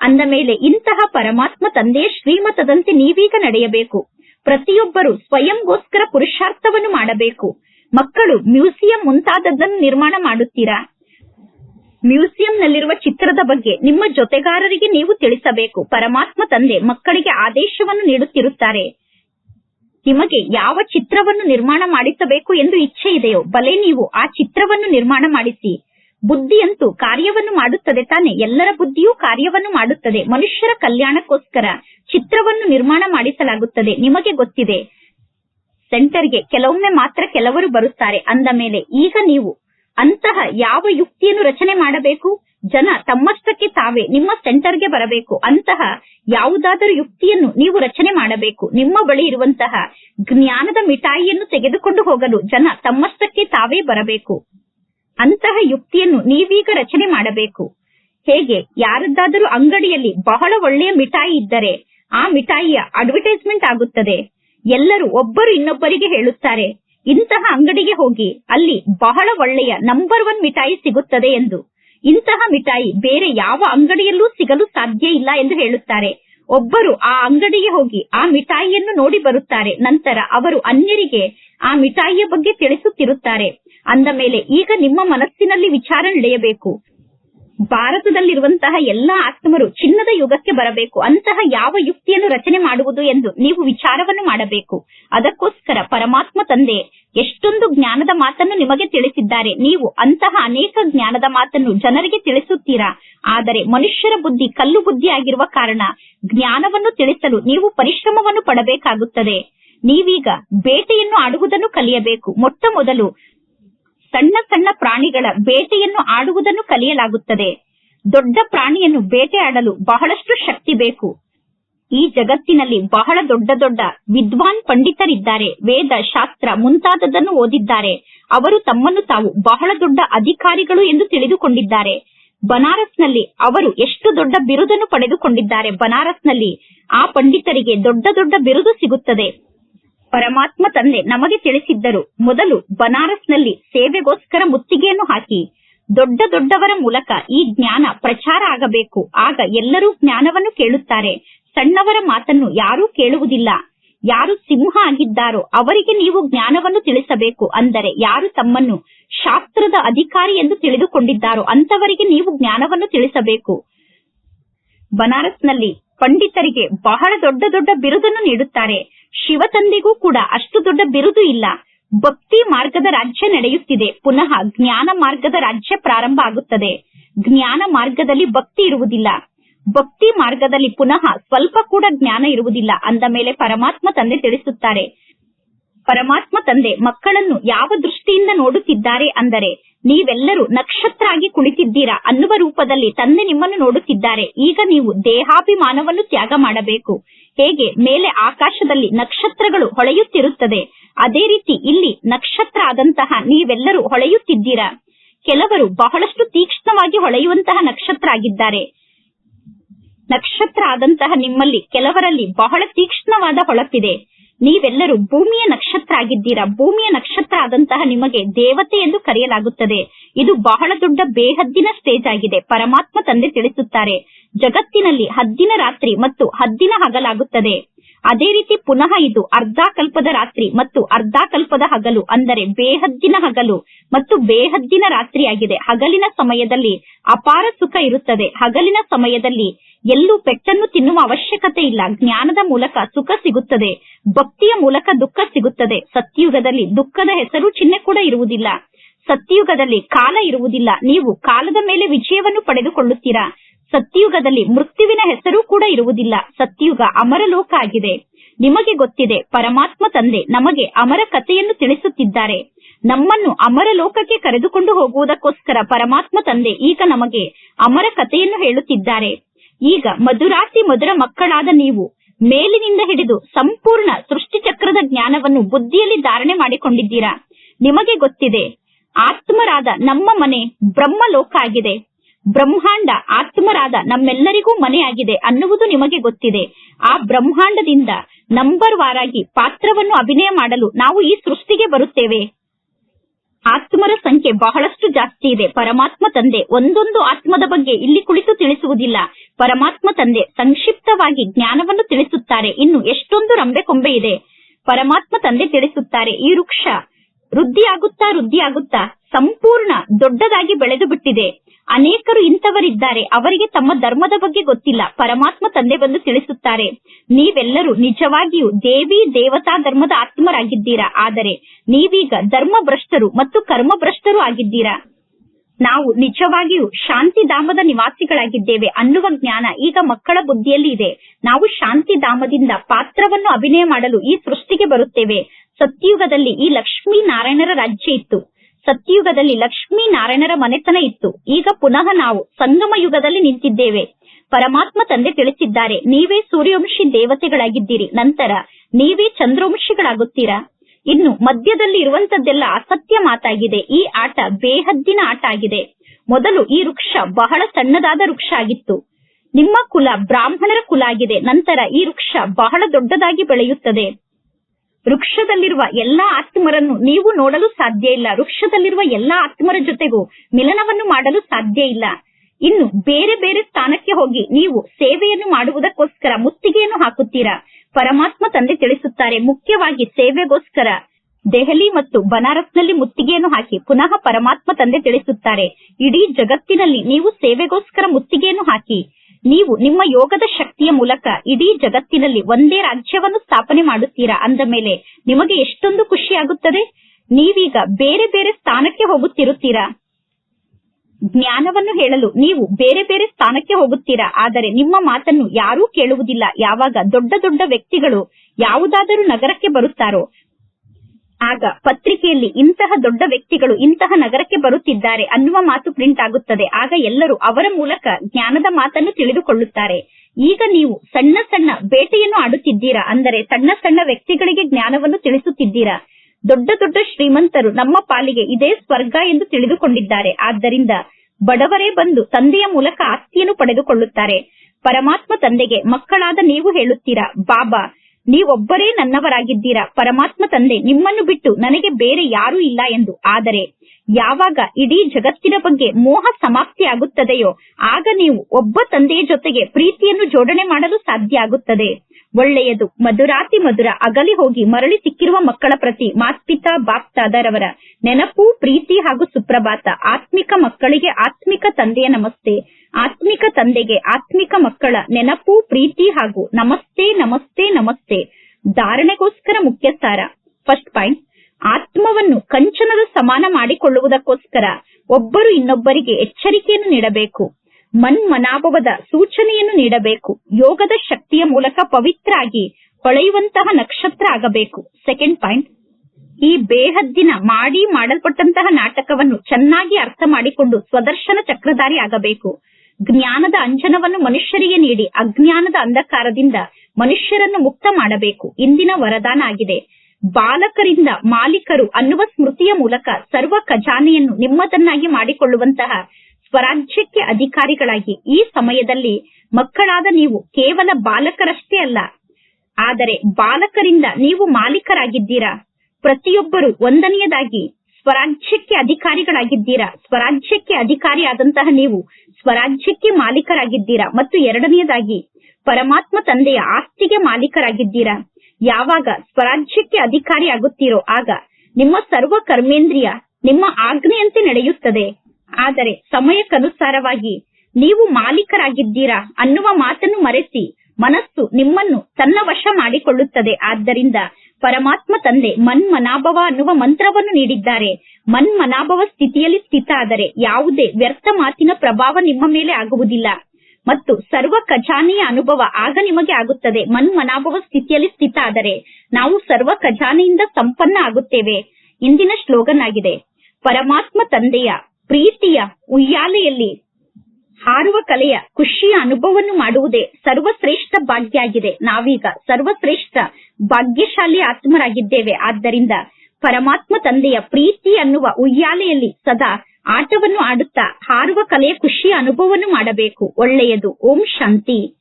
S1: ಅಂದ ಮೇಲೆ ಇಂತಹ ಪರಮಾತ್ಮ ತಂದೆಯ ಶ್ರೀಮತದಂತೆ ನೀವೀಗ ನಡೆಯಬೇಕು. ಪ್ರತಿಯೊಬ್ಬರು ಸ್ವಯಂಗೋಸ್ಕರ ಪುರುಷಾರ್ಥವನ್ನು ಮಾಡಬೇಕು. ಮಕ್ಕಳು ಮ್ಯೂಸಿಯಂ ಮುಂತಾದದ್ದನ್ನು ನಿರ್ಮಾಣ ಮಾಡುತ್ತೀರಾ? ಮ್ಯೂಸಿಯಂನಲ್ಲಿರುವ ಚಿತ್ರದ ಬಗ್ಗೆ ನಿಮ್ಮ ಜೊತೆಗಾರರಿಗೆ ನೀವು ತಿಳಿಸಬೇಕು. ಪರಮಾತ್ಮ ತಂದೆ ಮಕ್ಕಳಿಗೆ ಆದೇಶವನ್ನು ನೀಡುತ್ತಿರುತ್ತಾರೆ. ನಿಮಗೆ ಯಾವ ಚಿತ್ರವನ್ನು ನಿರ್ಮಾಣ ಮಾಡಿಸಬೇಕು ಎಂದು ಇಚ್ಛೆ ಇದೆಯೋ, ಬಲೆ ನೀವು ಆ ಚಿತ್ರವನ್ನು ನಿರ್ಮಾಣ ಮಾಡಿಸಿ. ಬುದ್ಧಿಯಂತೂ ಕಾರ್ಯವನ್ನು ಮಾಡುತ್ತದೆ ತಾನೆ, ಎಲ್ಲರ ಬುದ್ಧಿಯೂ ಕಾರ್ಯವನ್ನು ಮಾಡುತ್ತದೆ. ಮನುಷ್ಯರ ಕಲ್ಯಾಣಕ್ಕೋಸ್ಕರ ಚಿತ್ರವನ್ನು ನಿರ್ಮಾಣ ಮಾಡಿಸಲಾಗುತ್ತದೆ, ನಿಮಗೆ ಗೊತ್ತಿದೆ. ಸೆಂಟರ್ಗೆ ಕೆಲವೊಮ್ಮೆ ಮಾತ್ರ ಕೆಲವರು ಬರುತ್ತಾರೆ. ಅಂದ ಮೇಲೆ ಈಗ ನೀವು ಅಂತಹ ಯಾವ ಯುಕ್ತಿಯನ್ನು ರಚನೆ ಮಾಡಬೇಕು? ಜನ ತಮ್ಮಷ್ಟಕ್ಕೆ ತಾವೇ, ನಿಮ್ಮ ಸೆಂಟರ್ಗೆ ಬರಬೇಕು. ಅಂತಹ ಯಾವುದಾದರೂ ಯುಕ್ತಿಯನ್ನು ನೀವು ರಚನೆ ಮಾಡಬೇಕು. ನಿಮ್ಮ ಬಳಿ ಇರುವಂತಹ ಜ್ಞಾನದ ಮಿಠಾಯಿಯನ್ನು ತೆಗೆದುಕೊಂಡು ಹೋಗಲು ಜನ ತಮ್ಮಷ್ಟಕ್ಕೆ ತಾವೇ ಬರಬೇಕು. ಅಂತಹ ಯುಕ್ತಿಯನ್ನು ನೀವೀಗ ರಚನೆ ಮಾಡಬೇಕು. ಹೇಗೆ? ಯಾರದ್ದಾದರೂ ಅಂಗಡಿಯಲ್ಲಿ ಬಹಳ ಒಳ್ಳೆಯ ಮಿಠಾಯಿ ಇದ್ದರೆ ಆ ಮಿಠಾಯಿಯ ಅಡ್ವರ್ಟೈಸ್ಮೆಂಟ್ ಆಗುತ್ತದೆ. ಎಲ್ಲರೂ ಒಬ್ಬರು ಇನ್ನೊಬ್ಬರಿಗೆ ಹೇಳುತ್ತಾರೆ ಇಂತಹ ಅಂಗಡಿಗೆ ಹೋಗಿ ಅಲ್ಲಿ ಬಹಳ ಒಳ್ಳೆಯ ನಂಬರ್ ಒನ್ ಮಿಠಾಯಿ ಸಿಗುತ್ತದೆ ಎಂದು. ಇಂತಹ ಮಿಠಾಯಿ ಬೇರೆ ಯಾವ ಅಂಗಡಿಯಲ್ಲೂ ಸಿಗಲು ಸಾಧ್ಯ ಇಲ್ಲ ಎಂದು ಹೇಳುತ್ತಾರೆ. ಒಬ್ಬರು ಆ ಅಂಗಡಿಗೆ ಹೋಗಿ ಆ ಮಿಠಾಯಿಯನ್ನು ನೋಡಿ ಬರುತ್ತಾರೆ. ನಂತರ ಅವರು ಅನ್ಯರಿಗೆ ಆ ಮಿಠಾಯಿಯ ಬಗ್ಗೆ ತಿಳಿಸುತ್ತಿರುತ್ತಾರೆ. ಅಂದ ಮೇಲೆ ಈಗ ನಿಮ್ಮ ಮನಸ್ಸಿನಲ್ಲಿ ವಿಚಾರ ನಡೆಯಬೇಕು. ಭಾರತದಲ್ಲಿರುವಂತಹ ಎಲ್ಲಾ ಆತ್ಮರು ಚಿನ್ನದ ಯುಗಕ್ಕೆ ಬರಬೇಕು, ಅಂತಹ ಯಾವ ಯುಕ್ತಿಯನ್ನು ರಚನೆ ಮಾಡುವುದು ಎಂದು ನೀವು ವಿಚಾರವನ್ನು ಮಾಡಬೇಕು. ಅದಕ್ಕೋಸ್ಕರ ಪರಮಾತ್ಮ ತಂದೆ, ಎಷ್ಟೊಂದು ಜ್ಞಾನದ ಮಾತನ್ನು ನಿಮಗೆ ತಿಳಿಸಿದ್ದಾರೆ. ನೀವು ಅಂತಹ ಅನೇಕ ಜ್ಞಾನದ ಮಾತನ್ನು ಜನರಿಗೆ ತಿಳಿಸುತ್ತೀರಾ? ಆದರೆ ಮನುಷ್ಯರ ಬುದ್ಧಿ ಕಲ್ಲು ಬುದ್ಧಿ ಆಗಿರುವ ಕಾರಣ ಜ್ಞಾನವನ್ನು ತಿಳಿಸಲು ನೀವು ಪರಿಶ್ರಮವನ್ನು ಪಡಬೇಕಾಗುತ್ತದೆ. ನೀವೀಗ ಬೇಟೆಯನ್ನು ಆಡುವುದನ್ನು ಕಲಿಯಬೇಕು. ಮೊಟ್ಟ ಮೊದಲು ಸಣ್ಣ ಸಣ್ಣ ಪ್ರಾಣಿಗಳ ಬೇಟೆಯನ್ನು ಆಡುವುದನ್ನು ಕಲಿಯಲಾಗುತ್ತದೆ. ದೊಡ್ಡ ಪ್ರಾಣಿಯನ್ನು ಬೇಟೆಯಾಡಲು ಬಹಳಷ್ಟು ಶಕ್ತಿ ಬೇಕು. ಈ ಜಗತ್ತಿನಲ್ಲಿ ಬಹಳ ದೊಡ್ಡ ದೊಡ್ಡ ವಿದ್ವಾನ್ ಪಂಡಿತರಿದ್ದಾರೆ. ವೇದ ಶಾಸ್ತ್ರ ಮುಂತಾದದನ್ನು ಓದಿದ್ದಾರೆ. ಅವರು ತಮ್ಮನ್ನು ತಾವು ಬಹಳ ದೊಡ್ಡ ಅಧಿಕಾರಿಗಳು ಎಂದು ತಿಳಿದುಕೊಂಡಿದ್ದಾರೆ. ಬನಾರಸ್ನಲ್ಲಿ ಅವರು ಎಷ್ಟು ದೊಡ್ಡ ಬಿರುದನ್ನು ಪಡೆದುಕೊಂಡಿದ್ದಾರೆ. ಬನಾರಸ್ನಲ್ಲಿ ಆ ಪಂಡಿತರಿಗೆ ದೊಡ್ಡ ದೊಡ್ಡ ಬಿರುದು ಸಿಗುತ್ತದೆ. ಪರಮಾತ್ಮ ತಂದೆ ನಮಗೆ ತಿಳಿಸಿದ್ದರು. ಮೊದಲು ಬನಾರಸ್ನಲ್ಲಿ ಸೇವೆಗೋಸ್ಕರ ಮುತ್ತಿಗೆಯನ್ನು ಹಾಕಿ. ದೊಡ್ಡ ದೊಡ್ಡವರ ಮೂಲಕ ಈ ಜ್ಞಾನ ಪ್ರಚಾರ ಆಗಬೇಕು. ಆಗ ಎಲ್ಲರೂ ಜ್ಞಾನವನ್ನು ಕೇಳುತ್ತಾರೆ. ಸಣ್ಣವರ ಮಾತನ್ನು ಯಾರೂ ಕೇಳುವುದಿಲ್ಲ. ಯಾರು ಸಿಂಹ ಆಗಿದ್ದಾರೋ ಅವರಿಗೆ ನೀವು ಜ್ಞಾನವನ್ನು ತಿಳಿಸಬೇಕು. ಅಂದರೆ ಯಾರು ತಮ್ಮನ್ನು ಶಾಸ್ತ್ರದ ಅಧಿಕಾರಿ ಎಂದು ತಿಳಿದುಕೊಂಡಿದ್ದಾರೋ ಅಂತವರಿಗೆ ನೀವು ಜ್ಞಾನವನ್ನು ತಿಳಿಸಬೇಕು. ಬನಾರಸ್ನಲ್ಲಿ ಪಂಡಿತರಿಗೆ ಬಹಳ ದೊಡ್ಡ ದೊಡ್ಡ ಬಿರುದನ್ನು ನೀಡುತ್ತಾರೆ. ಶಿವ ತಂದೆಗೂ ಕೂಡ ಅಷ್ಟು ದೊಡ್ಡ ಬಿರುದು ಇಲ್ಲ. ಭಕ್ತಿ ಮಾರ್ಗದ ರಾಜ್ಯ ನಡೆಯುತ್ತಿದೆ. ಪುನಃ ಜ್ಞಾನ ಮಾರ್ಗದ ರಾಜ್ಯ ಪ್ರಾರಂಭ ಆಗುತ್ತದೆ. ಜ್ಞಾನ ಮಾರ್ಗದಲ್ಲಿ ಭಕ್ತಿ ಇರುವುದಿಲ್ಲ. ಭಕ್ತಿ ಮಾರ್ಗದಲ್ಲಿ ಪುನಃ ಸ್ವಲ್ಪ ಕೂಡ ಜ್ಞಾನ ಇರುವುದಿಲ್ಲ ಅಂದ ಮೇಲೆ ಪರಮಾತ್ಮ ತಂದೆ ತಿಳಿಸುತ್ತಾರೆ. ಪರಮಾತ್ಮ ತಂದೆ ಮಕ್ಕಳನ್ನು ಯಾವ ದೃಷ್ಟಿಯಿಂದ ನೋಡುತ್ತಿದ್ದಾರೆ ಅಂದರೆ ನೀವೆಲ್ಲರೂ ನಕ್ಷತ್ರ ಆಗಿ ಕುಳಿತಿದ್ದೀರಾ ಅನ್ನುವ ರೂಪದಲ್ಲಿ ತಂದೆ ನಿಮ್ಮನ್ನು ನೋಡುತ್ತಿದ್ದಾರೆ. ಈಗ ನೀವು ದೇಹಾಭಿಮಾನವನ್ನು ತ್ಯಾಗ ಮಾಡಬೇಕು. ಹೇಗೆ? ಮೇಲೆ ಆಕಾಶದಲ್ಲಿ ನಕ್ಷತ್ರಗಳು ಹೊಳೆಯುತ್ತಿರುತ್ತದೆ. ಅದೇ ರೀತಿ ಇಲ್ಲಿ ನಕ್ಷತ್ರ ಆದಂತಹ ನೀವೆಲ್ಲರೂ ಹೊಳೆಯುತ್ತಿದ್ದೀರಾ? ಕೆಲವರು ಬಹಳಷ್ಟು ತೀಕ್ಷ್ಣವಾಗಿ ಹೊಳೆಯುವಂತಹ ನಕ್ಷತ್ರ ಆಗಿದ್ದಾರೆ. ನಕ್ಷತ್ರ ಆದಂತಹ ನಿಮ್ಮಲ್ಲಿ ಕೆಲವರಲ್ಲಿ ಬಹಳ ತೀಕ್ಷ್ಣವಾದ ಹೊಳಪಿದೆ. ನೀವೆಲ್ಲರೂ ಭೂಮಿಯ ನಕ್ಷತ್ರ ಆಗಿದ್ದೀರಾ? ಭೂಮಿಯ ನಕ್ಷತ್ರ ಆದಂತಹ ನಿಮಗೆ ದೇವತೆ ಎಂದು ಕರೆಯಲಾಗುತ್ತದೆ. ಇದು ಬಹಳ ದೊಡ್ಡ ಬೇಹದ್ದಿನ ಸ್ಟೇಜ್ ಆಗಿದೆ. ಪರಮಾತ್ಮ ತಂದೆ ತಿಳಿಸುತ್ತಾರೆ. ಜಗತ್ತಿನಲ್ಲಿ ಹದ್ದಿನ ರಾತ್ರಿ ಮತ್ತು ಹದ್ದಿನ ಹಗಲಾಗುತ್ತದೆ. ಅದೇ ರೀತಿ ಪುನಃ ಇದು ಅರ್ಧ ಕಲ್ಪದ ರಾತ್ರಿ ಮತ್ತು ಅರ್ಧ ಕಲ್ಪದ ಹಗಲು, ಅಂದರೆ ಬೇಹದ್ದಿನ ಹಗಲು ಮತ್ತು ಬೇಹದ್ದಿನ ರಾತ್ರಿಯಾಗಿದೆ ಹಗಲಿನ ಸಮಯದಲ್ಲಿ ಅಪಾರ ಸುಖ ಇರುತ್ತದೆ. ಹಗಲಿನ ಸಮಯದಲ್ಲಿ ಎಲ್ಲೂ ಪೆಟ್ಟನ್ನು ತಿನ್ನುವ ಅವಶ್ಯಕತೆ ಇಲ್ಲ. ಜ್ಞಾನದ ಮೂಲಕ ಸುಖ ಸಿಗುತ್ತದೆ. ಭಕ್ತಿಯ ಮೂಲಕ ದುಃಖ ಸಿಗುತ್ತದೆ. ಸತ್ಯುಗದಲ್ಲಿ ದುಃಖದ ಹೆಸರು ಚಿಹ್ನೆ ಕೂಡ ಇರುವುದಿಲ್ಲ. ಸತ್ಯುಗದಲ್ಲಿ ಕಾಲ ಇರುವುದಿಲ್ಲ. ನೀವು ಕಾಲದ ಮೇಲೆ ವಿಜಯವನ್ನು ಪಡೆದುಕೊಳ್ಳುತ್ತೀರಾ? ಸತ್ಯುಗದಲ್ಲಿ ಮೃತ್ಯುವಿನ ಹೆಸರು ಕೂಡ ಇರುವುದಿಲ್ಲ. ಸತ್ಯುಗ ಅಮರ ಲೋಕ ಆಗಿದೆ. ನಿಮಗೆ ಗೊತ್ತಿದೆ, ಪರಮಾತ್ಮ ತಂದೆ ನಮಗೆ ಅಮರ ಕಥೆಯನ್ನು ತಿಳಿಸುತ್ತಿದ್ದಾರೆ. ನಮ್ಮನ್ನು ಅಮರ ಲೋಕಕ್ಕೆ ಕರೆದುಕೊಂಡು ಹೋಗುವುದಕ್ಕೋಸ್ಕರ ಪರಮಾತ್ಮ ತಂದೆ ಈಗ ನಮಗೆ ಅಮರ ಕಥೆಯನ್ನು ಹೇಳುತ್ತಿದ್ದಾರೆ. ಈಗ ಮಧುರಾತಿ ಮಧುರ ಮಕ್ಕಳಾದ ನೀವು ಮೇಲಿನಿಂದ ಹಿಡಿದು ಸಂಪೂರ್ಣ ಸೃಷ್ಟಿ ಚಕ್ರದ ಜ್ಞಾನವನ್ನು ಬುದ್ಧಿಯಲ್ಲಿ ಧಾರಣೆ ಮಾಡಿಕೊಂಡಿದ್ದೀರಾ? ನಿಮಗೆ ಗೊತ್ತಿದೆ, ಆತ್ಮರಾದ ನಮ್ಮ ಮನೆ ಬ್ರಹ್ಮ ಲೋಕ ಆಗಿದೆ. ಬ್ರಹ್ಮಾಂಡ ಆತ್ಮರಾದ ನಮ್ಮೆಲ್ಲರಿಗೂ ಮನೆಯಾಗಿದೆ ಅನ್ನುವುದು ನಿಮಗೆ ಗೊತ್ತಿದೆ. ಆ ಬ್ರಹ್ಮಾಂಡದಿಂದ ನಂಬರ್ ವಾರಾಗಿ ಪಾತ್ರವನ್ನು ಅಭಿನಯ ಮಾಡಲು ನಾವು ಈ ಸೃಷ್ಟಿಗೆ ಬರುತ್ತೇವೆ. ಆತ್ಮರ ಸಂಖ್ಯೆ ಬಹಳಷ್ಟು ಜಾಸ್ತಿ ಇದೆ. ಪರಮಾತ್ಮ ತಂದೆ ಒಂದೊಂದು ಆತ್ಮದ ಬಗ್ಗೆ ಇಲ್ಲಿ ಕುಳಿತು ತಿಳಿಸುವುದಿಲ್ಲ. ಪರಮಾತ್ಮ ತಂದೆ ಸಂಕ್ಷಿಪ್ತವಾಗಿ ಜ್ಞಾನವನ್ನು ತಿಳಿಸುತ್ತಾರೆ. ಇನ್ನು ಎಷ್ಟೊಂದು ರಂಬೆ ಕೊಂಬೆ ಇದೆ. ಪರಮಾತ್ಮ ತಂದೆ ತಿಳಿಸುತ್ತಾರೆ, ಈ ವೃಕ್ಷ ವೃದ್ಧಿಯಾಗುತ್ತಾ ವೃದ್ಧಿಯಾಗುತ್ತಾ ಸಂಪೂರ್ಣ ದೊಡ್ಡದಾಗಿ ಬೆಳೆದು ಅನೇಕರು ಇಂಥವರಿದ್ದಾರೆ. ಅವರಿಗೆ ತಮ್ಮ ಧರ್ಮದ ಬಗ್ಗೆ ಗೊತ್ತಿಲ್ಲ. ಪರಮಾತ್ಮ ತಂದೆ ಬಂದು ತಿಳಿಸುತ್ತಾರೆ. ನೀವೆಲ್ಲರೂ ನಿಜವಾಗಿಯೂ ದೇವಿ ದೇವತಾ ಧರ್ಮದ ಆತ್ಮರಾಗಿದ್ದೀರಾ? ಆದರೆ ನೀವೀಗ ಧರ್ಮ ಭ್ರಷ್ಟರು ಮತ್ತು ಕರ್ಮ ಭ್ರಷ್ಟರು ಆಗಿದ್ದೀರಾ? ನಾವು ನಿಜವಾಗಿಯೂ ಶಾಂತಿಧಾಮದ ನಿವಾಸಿಗಳಾಗಿದ್ದೇವೆ ಅನ್ನುವ ಜ್ಞಾನ ಈಗ ಮಕ್ಕಳ ಬುದ್ಧಿಯಲ್ಲಿ ಇದೆ. ನಾವು ಶಾಂತಿಧಾಮದಿಂದ ಪಾತ್ರವನ್ನು ಅಭಿನಯ ಮಾಡಲು ಈ ಸೃಷ್ಟಿಗೆ ಬರುತ್ತೇವೆ. ಸತ್ಯಯುಗದಲ್ಲಿ ಈ ಲಕ್ಷ್ಮೀ ನಾರಾಯಣರ ರಾಜ್ಯ ಇತ್ತು. ಸತ್ಯುಗದಲ್ಲಿ ಲಕ್ಷ್ಮೀ ನಾರಾಯಣರ ಮನೆತನ ಇತ್ತು. ಈಗ ಪುನಃ ನಾವು ಸಂಗಮ ಯುಗದಲ್ಲಿ ನಿಂತಿದ್ದೇವೆ. ಪರಮಾತ್ಮ ತಂದೆ ತಿಳಿಸಿದ್ದಾರೆ, ನೀವೇ ಸೂರ್ಯವಂಶಿ ದೇವತೆಗಳಾಗಿದ್ದೀರಿ, ನಂತರ ನೀವೇ ಚಂದ್ರವಂಶಿಗಳಾಗುತ್ತೀರಾ ಇನ್ನು ಮಧ್ಯದಲ್ಲಿ ಇರುವಂತದ್ದೆಲ್ಲ ಅಸತ್ಯ ಮಾತಾಗಿದೆ, ಈ ಆಟ ಬೇಹದ್ದಿನ ಆಟ ಆಗಿದೆ. ಮೊದಲು ಈ ವೃಕ್ಷ ಬಹಳ ಸಣ್ಣದಾದ ವೃಕ್ಷ ಆಗಿತ್ತು. ನಿಮ್ಮ ಕುಲ ಬ್ರಾಹ್ಮಣರ ಕುಲ ಆಗಿದೆ, ನಂತರ ಈ ವೃಕ್ಷ ಬಹಳ ದೊಡ್ಡದಾಗಿ ಬೆಳೆಯುತ್ತದೆ. ವೃಕ್ಷದಲ್ಲಿರುವ ಎಲ್ಲಾ ಆತ್ಮರನ್ನು ನೀವು ನೋಡಲು ಸಾಧ್ಯ ಇಲ್ಲ. ವೃಕ್ಷದಲ್ಲಿರುವ ಎಲ್ಲಾ ಆತ್ಮರ ಜೊತೆಗೂ ಮಿಲನವನ್ನು ಮಾಡಲು ಸಾಧ್ಯ ಇಲ್ಲ. ಇನ್ನು ಬೇರೆ ಬೇರೆ ಸ್ಥಾನಕ್ಕೆ ಹೋಗಿ ನೀವು ಸೇವೆಯನ್ನು ಮಾಡುವುದಕ್ಕೋಸ್ಕರ ಮುತ್ತಿಗೆಯನ್ನು ಹಾಕುತ್ತೀರಾ? ಪರಮಾತ್ಮ ತಂದೆ ತಿಳಿಸುತ್ತಾರೆ, ಮುಖ್ಯವಾಗಿ ಸೇವೆಗೋಸ್ಕರ. ದೆಹಲಿ ಮತ್ತು ಬನಾರಸ್ನಲ್ಲಿ ಮುತ್ತಿಗೆಯನ್ನು ಹಾಕಿ ಪುನಃ ಪರಮಾತ್ಮ ತಂದೆ ತಿಳಿಸುತ್ತಾರೆ, ಇಡೀ ಜಗತ್ತಿನಲ್ಲಿ ನೀವು ಸೇವೆಗೋಸ್ಕರ ಮುತ್ತಿಗೆಯನ್ನು ಹಾಕಿ. ನೀವು ನಿಮ್ಮ ಯೋಗದ ಶಕ್ತಿಯ ಮೂಲಕ ಇಡೀ ಜಗತ್ತಿನಲ್ಲಿ ಒಂದೇ ರಾಜ್ಯವನ್ನು ಸ್ಥಾಪನೆ ಮಾಡುತ್ತೀರಾ ಅಂದ ಮೇಲೆ ನಿಮಗೆ ಎಷ್ಟೊಂದು ಖುಷಿಯಾಗುತ್ತದೆ ನೀವೀಗ ಬೇರೆ ಬೇರೆ ಸ್ಥಾನಕ್ಕೆ ಹೋಗುತ್ತಿರುತ್ತೀರಾ? ಜ್ಞಾನವನ್ನು ಹೇಳಲು ನೀವು ಬೇರೆ ಬೇರೆ ಸ್ಥಾನಕ್ಕೆ ಹೋಗುತ್ತೀರಾ? ಆದರೆ ನಿಮ್ಮ ಮಾತನ್ನು ಯಾರೂ ಕೇಳುವುದಿಲ್ಲ. ಯಾವಾಗ ದೊಡ್ಡ ದೊಡ್ಡ ವ್ಯಕ್ತಿಗಳು ಯಾವುದಾದರೂ ನಗರಕ್ಕೆ ಬರುತ್ತಾರೋ ಆಗ ಪತ್ರಿಕೆಯಲ್ಲಿ ಇಂತಹ ದೊಡ್ಡ ವ್ಯಕ್ತಿಗಳು ಇಂತಹ ನಗರಕ್ಕೆ ಬರುತ್ತಿದ್ದಾರೆ ಅನ್ನುವ ಮಾತು ಪ್ರಿಂಟ್ ಆಗುತ್ತದೆ. ಆಗ ಎಲ್ಲರೂ ಅವರ ಮೂಲಕ ಜ್ಞಾನದ ಮಾತನ್ನು ತಿಳಿದುಕೊಳ್ಳುತ್ತಾರೆ. ಈಗ ನೀವು ಸಣ್ಣ ಸಣ್ಣ ಬೇಟೆಯನ್ನು ಆಡುತ್ತಿದ್ದೀರಾ? ಅಂದರೆ ಸಣ್ಣ ಸಣ್ಣ ವ್ಯಕ್ತಿಗಳಿಗೆ ಜ್ಞಾನವನ್ನು ತಿಳಿಸುತ್ತಿದ್ದೀರಾ? ದೊಡ್ಡ ದೊಡ್ಡ ಶ್ರೀಮಂತರು ನಮ್ಮ ಪಾಲಿಗೆ ಇದೇ ಸ್ವರ್ಗ ಎಂದು ತಿಳಿದುಕೊಂಡಿದ್ದಾರೆ. ಆದ್ದರಿಂದ ಬಡವರೇ ಬಂದು ತಂದೆಯ ಮೂಲಕ ಆಸ್ತಿಯನ್ನು ಪಡೆದುಕೊಳ್ಳುತ್ತಾರೆ. ಪರಮಾತ್ಮ ತಂದೆಗೆ ಮಕ್ಕಳಾದ ನೀವು ಹೇಳುತ್ತೀರಾ, ಬಾಬಾ ನೀವೊಬ್ಬರೇ ನನ್ನವರಾಗಿದ್ದೀರಾ? ಪರಮಾತ್ಮ ತಂದೆ, ನಿಮ್ಮನ್ನು ಬಿಟ್ಟು ನನಗೆ ಬೇರೆ ಯಾರೂ ಇಲ್ಲ ಎಂದು. ಆದರೆ ಯಾವಾಗ ಇಡೀ ಜಗತ್ತಿನ ಬಗ್ಗೆ ಮೋಹ ಸಮಾಪ್ತಿಯಾಗುತ್ತದೆಯೋ, ಆಗ ನೀವು ಒಬ್ಬ ತಂದೆಯ ಜೊತೆಗೆ ಪ್ರೀತಿಯನ್ನು ಜೋಡಣೆ ಮಾಡಲು ಸಾಧ್ಯ ಆಗುತ್ತದೆ. ಒಳ್ಳೆಯದು, ಮಧುರಾತಿ ಮಧುರ, ಅಗಲಿ ಹೋಗಿ ಮರಳಿ ಸಿಕ್ಕಿರುವ ಮಕ್ಕಳ ಪ್ರತಿ ಮಾತ್ಪಿತ ಬಾಪ್ತಾದರವರ ನೆನಪು, ಪ್ರೀತಿ ಹಾಗೂ ಸುಪ್ರಭಾತ. ಆತ್ಮಿಕ ಮಕ್ಕಳಿಗೆ ಆತ್ಮಿಕ ತಂದೆಯ ನಮಸ್ತೆ. ಆತ್ಮಿಕ ತಂದೆಗೆ ಆತ್ಮಿಕ ಮಕ್ಕಳ ನೆನಪು, ಪ್ರೀತಿ ಹಾಗೂ ನಮಸ್ತೆ ನಮಸ್ತೆ ನಮಸ್ತೆ. ಧಾರಣೆಗೋಸ್ಕರ ಮುಖ್ಯ ಸಾರ ಫಸ್ಟ್ ಪಾಯಿಂಟ್ ಆತ್ಮವನ್ನು ಕಂಚನದ ಸಮಾನ ಮಾಡಿಕೊಳ್ಳುವುದಕ್ಕೋಸ್ಕರ ಒಬ್ಬರು ಇನ್ನೊಬ್ಬರಿಗೆ ಎಚ್ಚರಿಕೆಯನ್ನು ನೀಡಬೇಕು. ಮನ್ಮನಾಭವದ ಸೂಚನೆಯನ್ನು ನೀಡಬೇಕು. ಯೋಗದ ಶಕ್ತಿಯ ಮೂಲಕ ಪವಿತ್ರ ಆಗಿ ಹೊಳೆಯುವಂತಹ ನಕ್ಷತ್ರ ಆಗಬೇಕು. ಸೆಕೆಂಡ್ ಪಾಯಿಂಟ್ ಈ ಬೇಹದ್ದಿನ ಮಾಡಿ ಮಾಡಲ್ಪಟ್ಟಂತಹ ನಾಟಕವನ್ನು ಚೆನ್ನಾಗಿ ಅರ್ಥ ಮಾಡಿಕೊಂಡು ಸ್ವದರ್ಶನ ಚಕ್ರಧಾರಿ ಆಗಬೇಕು. ಜ್ಞಾನದ ಅಂಜನವನ್ನು ಮನುಷ್ಯರಿಗೆ ನೀಡಿ, ಅಜ್ಞಾನದ ಅಂಧಕಾರದಿಂದ ಮನುಷ್ಯರನ್ನು ಮುಕ್ತ ಮಾಡಬೇಕು. ಇಂದಿನ ವರದಾನ ಆಗಿದೆ. ಬಾಲಕರಿಂದ ಮಾಲೀಕರು ಅನ್ನುವ ಸ್ಮೃತಿಯ ಮೂಲಕ ಸರ್ವ ಖಜಾನೆಯನ್ನು ನಿಮ್ಮದನ್ನಾಗಿ ಮಾಡಿಕೊಳ್ಳುವಂತಹ ಸ್ವರಾಜ್ಯಕ್ಕೆ ಅಧಿಕಾರಿಗಳಾಗಿ ಈ ಸಮಯದಲ್ಲಿ ಮಕ್ಕಳಾದ ನೀವು ಕೇವಲ ಬಾಲಕರಷ್ಟೇ ಅಲ್ಲ, ಆದರೆ ಬಾಲಕರಿಂದ ನೀವು ಮಾಲೀಕರಾಗಿದ್ದೀರಾ? ಪ್ರತಿಯೊಬ್ಬರು ಒಂದನೆಯದಾಗಿ ಸ್ವರಾಜ್ಯಕ್ಕೆ ಅಧಿಕಾರಿಗಳಾಗಿದ್ದೀರಾ? ಸ್ವರಾಜ್ಯಕ್ಕೆ ಅಧಿಕಾರಿಯಾದಂತಹ ನೀವು ಸ್ವರಾಜ್ಯಕ್ಕೆ ಮಾಲೀಕರಾಗಿದ್ದೀರಾ? ಮತ್ತು ಎರಡನೆಯದಾಗಿ, ಪರಮಾತ್ಮ ತಂದೆಯ ಆಸ್ತಿಗೆ ಮಾಲೀಕರಾಗಿದ್ದೀರಾ? ಯಾವಾಗ ಸ್ವರಾಜ್ಯಕ್ಕೆ ಅಧಿಕಾರಿ ಆಗುತ್ತೀರೋ ಆಗ ನಿಮ್ಮ ಸರ್ವ ಕರ್ಮೇಂದ್ರಿಯ ನಿಮ್ಮ ಆಜ್ಞೆಯಂತೆ ನಡೆಯುತ್ತದೆ. ಆದರೆ ಸಮಯಕ್ಕನುಸಾರವಾಗಿ ನೀವು ಮಾಲೀಕರಾಗಿದ್ದೀರಾ ಅನ್ನುವ ಮಾತನ್ನು ಮರೆಸಿ ಮನಸ್ಸು ನಿಮ್ಮನ್ನು ತನ್ನ ವಶ ಮಾಡಿಕೊಳ್ಳುತ್ತದೆ. ಆದ್ದರಿಂದ ಪರಮಾತ್ಮ ತಂದೆ ಮನ್ಮನಾಭವ ಅನ್ನುವ ಮಂತ್ರವನ್ನು ನೀಡಿದ್ದಾರೆ. ಮನ್ಮನಾಭವ ಸ್ಥಿತಿಯಲ್ಲಿ ಸ್ಥಿತ ಆದರೆ ಯಾವುದೇ ವ್ಯರ್ಥ ಮಾತಿನ ಪ್ರಭಾವ ನಿಮ್ಮ ಮೇಲೆ ಆಗುವುದಿಲ್ಲ. ಮತ್ತು ಸರ್ವ ಖಜಾನೆಯ ಅನುಭವ ಆಗ ನಿಮಗೆ ಆಗುತ್ತದೆ. ಮನ್ಮನಾಭವ ಸ್ಥಿತಿಯಲ್ಲಿ ಸ್ಥಿತ ಆದರೆ ನಾವು ಸರ್ವ ಖಜಾನೆಯಿಂದ ಸಂಪನ್ನ ಆಗುತ್ತೇವೆ. ಇಂದಿನ ಶ್ಲೋಗನ್ ಆಗಿದೆ ಪರಮಾತ್ಮ ತಂದೆಯ ಪ್ರೀತಿಯ ಉಯ್ಯಾಲೆಯಲ್ಲಿ ಹಾರುವ ಕಲೆಯ ಖುಷಿಯ ಅನುಭವವನ್ನು ಮಾಡುವುದೇ ಸರ್ವಶ್ರೇಷ್ಠ ಭಾಗ್ಯ ಆಗಿದೆ ನಾವೀಗ ಸರ್ವಶ್ರೇಷ್ಠ ಭಾಗ್ಯಶಾಲಿ ಆತ್ಮರಾಗಿದ್ದೇವೆ. ಆದ್ದರಿಂದ ಪರಮಾತ್ಮ ತಂದೆಯ ಪ್ರೀತಿ ಅನ್ನುವ ಉಯ್ಯಾಲೆಯಲ್ಲಿ ಸದಾ ಆಟವನ್ನು ಆಡುತ್ತಾ, ಹಾರುವ ಕಲೆಯ ಖುಷಿಯ ಅನುಭವವನ್ನು ಮಾಡಬೇಕು. ಒಳ್ಳೆಯದು. ಓಂ ಶಾಂತಿ.